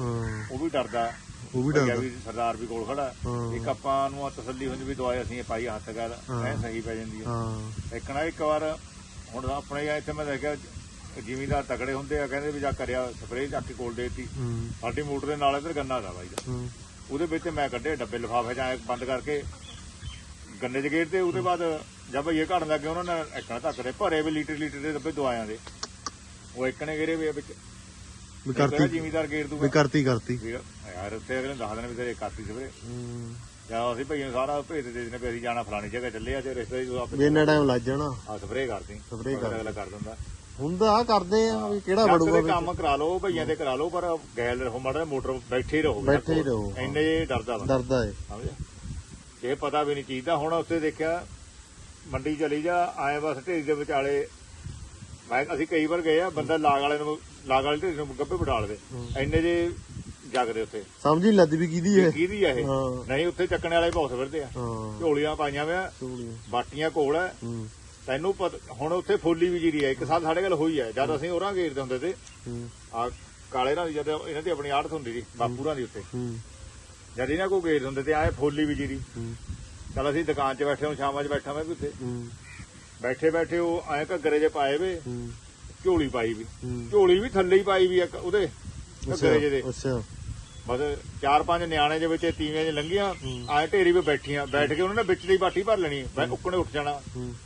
ਉਹ ਵੀ ਡਰਦਾ। ਉਹ ਵੀ ਡਰਦਾ। ਵੀ ਸਰਦਾਰ ਵੀ ਕੋਲ ਖੜਾ। ਹਾਂ। ਇੱਕ ਆਪਾਂ ਨੂੰ ਆ ਤਸੱਲੀ ਹੁੰਦੀ ਵੀ ਦਵਾਈ ਅਸੀਂ ਇਹ ਪਾਈ ਹੱਥ ਗੱਲ ਐ ਸਹੀ ਪੈ ਜਾਂਦੀ ਹੈ ਹਾਂ। ਇੱਕ ਨਾ ਇੱਕ ਵਾਰ ਹੁਣ ਆਪਣੇ ਇੱਥੇ ਮੈਂ ਦੇਖਿਆ ਜ਼ਿਮੀਦਾਰ ਤਕੜੇ ਹੁੰਦੇ ਆ ਕਹਿੰਦੇ ਵੀ ਜਾ ਕਰਿਆ ਸਪਰੇਅ ਚੱਕ ਕੇ ਕੋਲ ਦੇਤੀ। ਹੂੰ। ਸਾਡੀ ਮੋਟਰ ਦੇ ਨਾਲ ਇਧਰ ਗੰਨਾ ਦਾ ਬਾਈ ਦਾ। ਹੂੰ। ਉਹਦੇ ਵਿੱਚ ਮੈਂ ਕੱਢੇ ਡੱਬੇ ਲਿਫਾਫੇ ਜਾਂ ਬੰਦ ਕਰਕੇ ਗੰਨੇ 'ਚ ਗੇਰ ਤੇ ਉਹਦੇ ਬਾਅਦ ਜਦ ਭਈਏ ਘੜਨ ਲੱਗੇ ਉਹਨਾਂ ਨੇ ਇੱਕਣਾ ਧੱਕਦੇ ਭਰੇ ਵੀ ਲੀਟਰ ਲੀਟਰ ਦੇ ਡੱਬੇ ਦਵਾਇਆਂ ਦੇ। ਉਹ ਇੱਕਣੇ ਗੇਰੇ ਵੀ ਵਿੱਚ। ਵੀ ਕਰਤੀ। ਜ਼ਿਮੀਦਾਰ ਵੀ ਦੂਗਾ। ਕਰਤੀ ਕਰਤੀ। ਵੀ ਯਾਰ ਉੱਥੇ ਅਗਲੇ ਨੂੰ ਦੱਸ ਦੇਣ ਵੀ ਤੇਰੇ ਕਾਤੀ ਸਪਰੇ ਹੂੰ। ਜਾਂ ਅਸੀਂ ਭਈਆਂ ਨੂੰ ਸਾਰਾ ਭੇਜ ਦੇ ਦੇਣੇ ਵੀ ਅਸੀਂ ਜਾਣਾ ਫਲਾਣੀ ਜਗ੍ਹਾ ਚੱਲੇ ਆ ਤੇ ਰਿਸ਼ਤੇ ਜੋ ਵੀ ਆਪੇ ਇੰਨਾ ਟਾਈਮ ਲੱਗ ਜਾਣਾ। ਆ ਸਪਰੇ ਕਰਦੀ Spray ਕਰ ਅਗਲਾ ਕਰ ਦਿੰਦਾ। ਹੁੰਦਾ ਆ ਕਰਦੇ ਆ ਵੀ ਕਿਹੜਾ ਵੜੂਗਾ ਕੰਮ ਕਰਾ ਲਓ ਭਈਆਂ ਦੇ ਕਰਾ ਲਓ ਪਰ ਗੈਲ ਰਹੋ ਮਾੜਾ ਮੋਟਰ ਬੈਠੇ ਹੀ ਰਹੋ ਬੈਠੇ ਹੀ ਰਹੋ, ਹਾਂ। ਇੰਨੇ ਡਰਦਾ ਡਰਦਾ ਏ। ਸਮਝਿਆ? ਇਹ ਪਤਾ ਵੀ ਨਹੀਂ ਚੀਜ਼ ਦਾ ਹੁਣ ਉੱਥੇ ਦੇਖਿਆ ਮੰਡੀ ਚਲੀ ਜਾ ਆਏ ਬਸ ਢੇਰੀ ਦੇ ਵਿਚਾਲੇ। ਮੈਂ ਅਸੀਂ ਕਈ ਵਾਰ ਗਏ ਆ ਬੰਦਾ ਲਾਗ ਵਾਲੇ ਨੂੰ ਲਾਗ ਵਾਲੇ ਢੇਰੀ ਨੂੰ ਗੱਭੇ ਬਿਠਾਲਦੇ ਇੰਨੇ ਜੇ ਜਗਦੇ ਉੱਥੇ। ਸਮਝੀ ਲੱਦ ਵੀ ਕਿਹਦੀ ਏ ਕਿਹਦੀ ਆ ਇਹ? ਹਾਂ। ਨਹੀਂ ਉੱਥੇ ਚੱਕਣ ਵਾਲੇ ਬਹੁਤ ਫਿਰਦੇ ਆ। ਹਾਂ। ਝੋਲੀਆਂ ਪਾਈਆਂ ਵੇ ਸੋਹਣੀ ਬਾਟੀਆਂ ਕੋਲ ਹੂੰ। ਤੈਨੂੰ ਹੁਣ ਉੱਥੇ ਫੁੱਲੀ ਵੀ ਜੀਰੀ ਐ ਇੱਕ ਸਾਲ ਸਾਡੇ ਕੋਲ ਹੋਈ ਐ ਜਦ ਅਸੀਂ ਉਹਨਾਂ ਘੇਰਦੇ ਹੁੰਦੇ ਤੇ। ਹੂੰ। ਆ ਕਾਲੇ ਨਾਲ ਜਦ ਇਹਨਾਂ ਦੀ ਆਪਣੀ ਆੜਤ ਹੁੰਦੀ ਸੀ ਬਾਪੂਰਾਂ ਦੀ ਉੱਤੇ ਹੂੰ। ਜਦ ਇਹਨਾਂ ਕੋ ਘੇਰਦੇ ਹੁੰਦੇ ਤੇ ਆਏ ਫੁੱਲੀ ਵੀ ਜੀਰੀ ਚਲ ਅਸੀਂ ਦੁਕਾਨ 'ਚ ਬੈਠੇ ਹਾਂ ਸ਼ਾਮਾਂ 'ਚ ਬੈਠਾ ਮੈਂ ਵੀ ਉੱਥੇ। ਬੈਠੇ ਬੈਠੇ ਉਹ ਐ ਘੱਗਰੇ 'ਚ ਪਾਏ ਵੇ ਝੋਲੀ ਪਾਈ ਵੀ। ਝੋਲੀ ਵੀ ਥੱਲੇ ਹੀ ਪਾਈ ਵੀ ਉਹਦੇ ਘੱਗਰੇ 'ਚ ਦੇ। ਅੱਛਾ। ਬਸ ਚਾਰ ਪੰਜ ਨਿਆਣੇ ਦੇ ਵਿੱਚ ਤੀਵੀਆਂ 'ਚ ਲੰਘੀਆਂ ਆਏ ਢੇਰੀ 'ਤੇ ਬੈਠੀਆਂ। ਬੈਠ ਕੇ ਉਹਨਾਂ ਨੇ ਵਿੱਚ ਦੀ ਬਾਟੀ ਭਰ ਲੈਣੀ ਮੈਂ ਉੱਕਣੇ ਉੱਠ ਜਾਣਾ।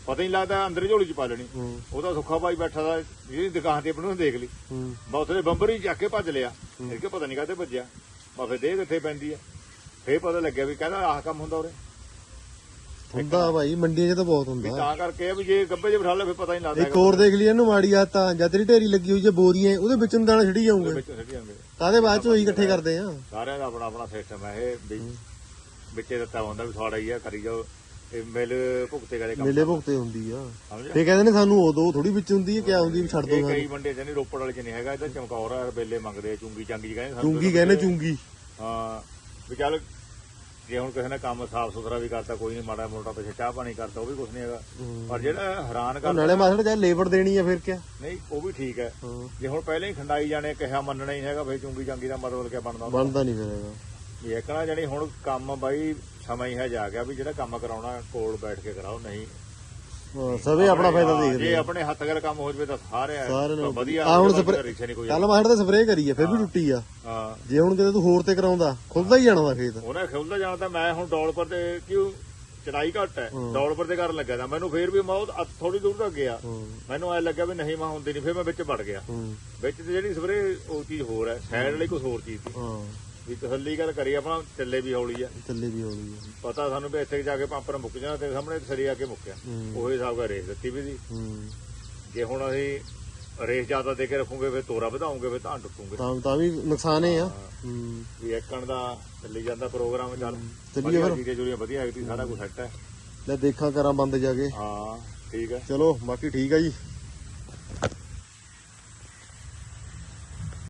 ਪਤਾ ਹੀ ਨਹੀਂ ਲੱਗਦਾ ਅੰਦਰ ਝੋਲੀ 'ਚ ਪਾ ਲੈਣੀ। ਉਹਦਾ ਸੁੱਖਾ ਭਾਈ ਬੈਠਾ ਦਾ ਜਿਹਦੀ ਦੁਕਾਨ ਤੇ ਆਪਣੀ ਦੇਖ ਲਈ। ਬਸ ਉਹਦੇ ਬੰਬਰ ਹੀ ਚੱਕ ਕੇ ਭੱਜ ਲਿਆ। ਇਹ ਕਿ ਪਤਾ ਨਹੀਂ ਕਾਹਤੇ ਭੱਜਿਆ। ਬਸ ਫਿਰ ਦੇ ਕਿੱਥੇ ਪੈਂਦੀ ਆ। ਫੇਰ ਪਤਾ ਲੱਗਿਆ ਵੀ ਕਹਿੰਦਾ ਆਹ ਕੰਮ ਹੁੰਦਾ ਉਰੇ। ਹੁੰਦਾ ਭਾਈ ਮੰਡੀਆਂ 'ਚ ਤਾਂ ਬਹੁਤ ਵੀ ਹੁੰਦਾ ਤਾਂ ਕਰਕੇ ਆ ਵੀ ਜੇ ਗੱਬੇ 'ਚ ਬਿਠਾ ਲੈ ਫਿਰ ਪਤਾ ਹੀ ਨਹੀਂ ਲੱਗਦਾ ਇੱਕ ਹੋਰ ਦੇਖ ਲਈ ਇਹਨੂੰ ਮਾੜੀ ਆਦਤ ਆ ਜਦ ਤੇਰੀ ਢੇਰੀ ਲੱਗੀ ਹੋਈ ਜੇ ਬੋਰੀਆਂ ਉਹਦੇ ਵਿੱਚ ਨੂੰ ਦਾਣਾ ਛੜੀ ਜਾਊਂਗੇ। ਵਿੱਚ ਸਿੱਟ ਜਾਂਦੇ ਕਾਦੇ ਬਾਅਦ ਚ ਉਹੀ ਇਕੱਠੇ ਕਰਦੇ ਆ? ਸਾਰਿਆਂ ਦਾ ਆਪਣਾ ਆਪਣਾ ਸਿਸਟਮ ਹੈ ਇਹ ਵੀ। ਵਿੱਚੇ ਦਿੱਤਾ ਹੁੰਦਾ ਵੀ ਤੁਹਾਡਾ ਹੀ ਆ ਕਰੀ ਜਾਓ। ਇਹ ਮਿਲ ਭੁਗਤੇ ਕਰੇ ਕੰਮ ਮੇਲੇ ਭੁਗਤੇ ਹੁੰਦੀ ਆ। ਸਮਝਿਆ? ਕਹਿੰਦੇ ਨੇ ਸਾਨੂੰ ਉਦੋਂ ਥੋੜੀ ਵਿੱਚ ਹੁੰਦੀ ਹੈ ਕਿਆ ਹੁੰਦੀ ਵੀ ਛੱਡ ਦੋ ਇਹ ਕਈ ਚ ਨਹੀਂ ਰੋਪੜ ਵਾਲੇ ਚ ਨਹੀਂ ਹੈਗਾ ਇਹਦਾ ਚਮਕੌਰ ਆ ਬੇਲੇ ਮੰਗਦੇ ਆ, ਚੁੰਗੀ ਚਾਂਗੀ ਕਹਿੰਦੇ ਸਾਨੂੰ ਚੁੰਗੀ ਕਹਿੰਦੇ ਚੁੰਗੀ। ਹਾਂ ਵੀ ਚੱਲ ਜੇ ਹੁਣ ਕਿਸੇ ਨੇ ਕੰਮ ਸਾਫ਼ ਸੁਥਰਾ ਵੀ ਕਰਤਾ ਕੋਈ ਨਹੀਂ ਮਾੜਾ ਮੋਟਾ ਪਿੱਛੇ ਚਾਹ ਪਾਣੀ ਕਰਤਾ ਉਹ ਵੀ ਕੁਝ ਨਹੀਂ ਹੈਗਾ। ਪਰ ਜਿਹੜਾ ਹੈਰਾਨ ਉਹ ਕਰ ਨਾਲੇ ਮਾਸੜ ਚਾਹੇ ਲੇਬਰ ਦੇਣੀ ਆ ਫਿਰ ਕਿਆ? ਨਹੀਂ ਉਹ ਵੀ ਠੀਕ ਹੈ। ਹਾਂ। ਜੇ ਹੁਣ ਪਹਿਲਾਂ ਹੀ ਖੰਡਾਈ ਜਾਣੇ ਕਿਹਾ ਮੰਨਣਾ ਹੀ ਹੈਗਾ ਫੇ ਚੁੰਗੀ ਚਾਂਗੀ ਦਾ ਮਤਲਬ ਕੀ ਬਣਦਾ ਹੁੰਦਾ? ਬਣਦਾ ਨਹੀਂ ਫਿਰ ਹੈਗਾ। ਵੀ ਜਣੀ ਹੁਣ ਕੰਮ ਬਾਈ ਸਮਾਂ ਹੀ ਹੈ ਜਾ ਗਿਆ ਵੀ ਜਿਹੜਾ ਕੰਮ ਕਰਾਉਣਾ ਕੋਲ ਬੈਠ ਕੇ ਕਰਾਓ ਨਹੀਂ। ਸਭੇ ਆਪਣਾ ਫਾਇਦਾ ਦੇਖਦੇ ਜੇ ਆਪਣੇ ਹੱਥ ਗੱਲ ਕੰਮ ਹੋ ਜਵੇ ਤਾਂ ਸਾਰੇ ਨੂੰ ਵਧੀਆ ਆ ਹੁਣ ਕੱਲ ਮਾਸੜ ਤੇ ਸਪਰੇਅ ਕਰੀ ਆ ਫਿਰ ਵੀ ਟੁੱਟੀ ਆ। ਹਾਂ। ਜੇ ਹੁਣ ਕਿਤੇ ਤੂੰ ਹੋਰ ਤੇ ਕਰਾਉਂਦਾ ਖੁੱਲਦਾ ਹੀ ਜਾਣਾ ਖੇਤ। ਉਹਨੇ ਖੁੱਲਦਾ ਜਾਣਾ ਤਾਂ ਮੈਂ ਹੁਣ ਡੋਲ ਪਰ ਤੇ ਕਿਉਂ? ਚੜਾਈ ਘੱਟ ਹੈ। ਹੂੰ। ਦੌੜ ਪਰ ਤੇ ਕਰਨ ਲੱਗਿਆ ਤਾਂ। ਮੈਨੂੰ ਫੇਰ ਵੀ ਬਹੁਤ ਥੋੜੀ ਦੂਰ ਤੱਕ ਗਿਆ। ਮੈਨੂੰ ਐ ਲੱਗਿਆ ਵੀ ਨਹੀਂ ਮੈਂ ਹੁੰਦੀ ਨਹੀਂ। ਫੇਰ ਮੈਂ ਵਿੱਚ ਵੜ ਗਿਆ। ਵਿੱਚ ਤੇ ਜਿਹੜੀ ਸਪਰੇ ਉਹ ਚੀਜ਼ ਹੋਰ ਹੈ। ਸਾਈਡ ਵਾਲੀ ਕੁਝ ਹੋਰ ਚੀਜ਼ ਸੀ। ਹਾਂ। ਵੀ ਤਸੱਲੀ ਗੱਲ ਕਰੀ ਆਪਣਾ ਚੱਲੇ ਵੀ ਹੌਲੀ ਆ। ਚੱਲੇ ਵੀ ਹੌਲੀ ਆ। ਪਤਾ ਸਾਨੂੰ ਵੀ ਇੱਥੇ ਜਾ ਕੇ ਪੰਪਰ ਮੁੱਕ ਜਾਣਾ ਤੇ ਸਾਹਮਣੇ ਸਰੀ ਆ ਕੇ ਮੁੱਕਿਆ। ਹੂੰ। ਉਹੀ ਹਿਸਾਬ ਦਾ ਰੇਸ ਦਿੱਤੀ ਵੀ ਹੂੰ। ਜੇ ਹੁਣ ਅਸੀਂ ਰੇਸ ਜ਼ਿਆਦਾ ਦੇ ਕੇ ਰੱਖੂਗੇ ਫਿਰ ਤੋਰਾ ਵਧਾਉਂਗੇ ਫਿਰ ਤਾਂ ਟੁੱਟੂਗੇ। ਤਾਂ ਤਾਂ ਵੀ ਨੁਕਸਾਨ ਹੀ ਆ। ਹਾਂ। ਹੂੰ। ਵੀ ਇੱਕਣ ਦਾ ਚੱਲੀ ਜਾਂਦਾ ਪ੍ਰੋਗਰਾਮ ਚੱਲ ਚੱਲੀਏ ਫਿਰ। ਚੀਜ਼ਾਂ ਜੁੜੀਆਂ ਵਧੀਆ ਹੈਗੀ ਸਾਰਾ ਕੁਝ ਸੈੱਟ ਹੈ। ਲੈ ਦੇਖਾਂ ਕਰਾਂ ਬੰਦ ਜਾ ਕੇ। ਹਾਂ ਠੀਕ ਹੈ। ਚਲੋ ਬਾਕੀ ਠੀਕ ਆ ਜੀ।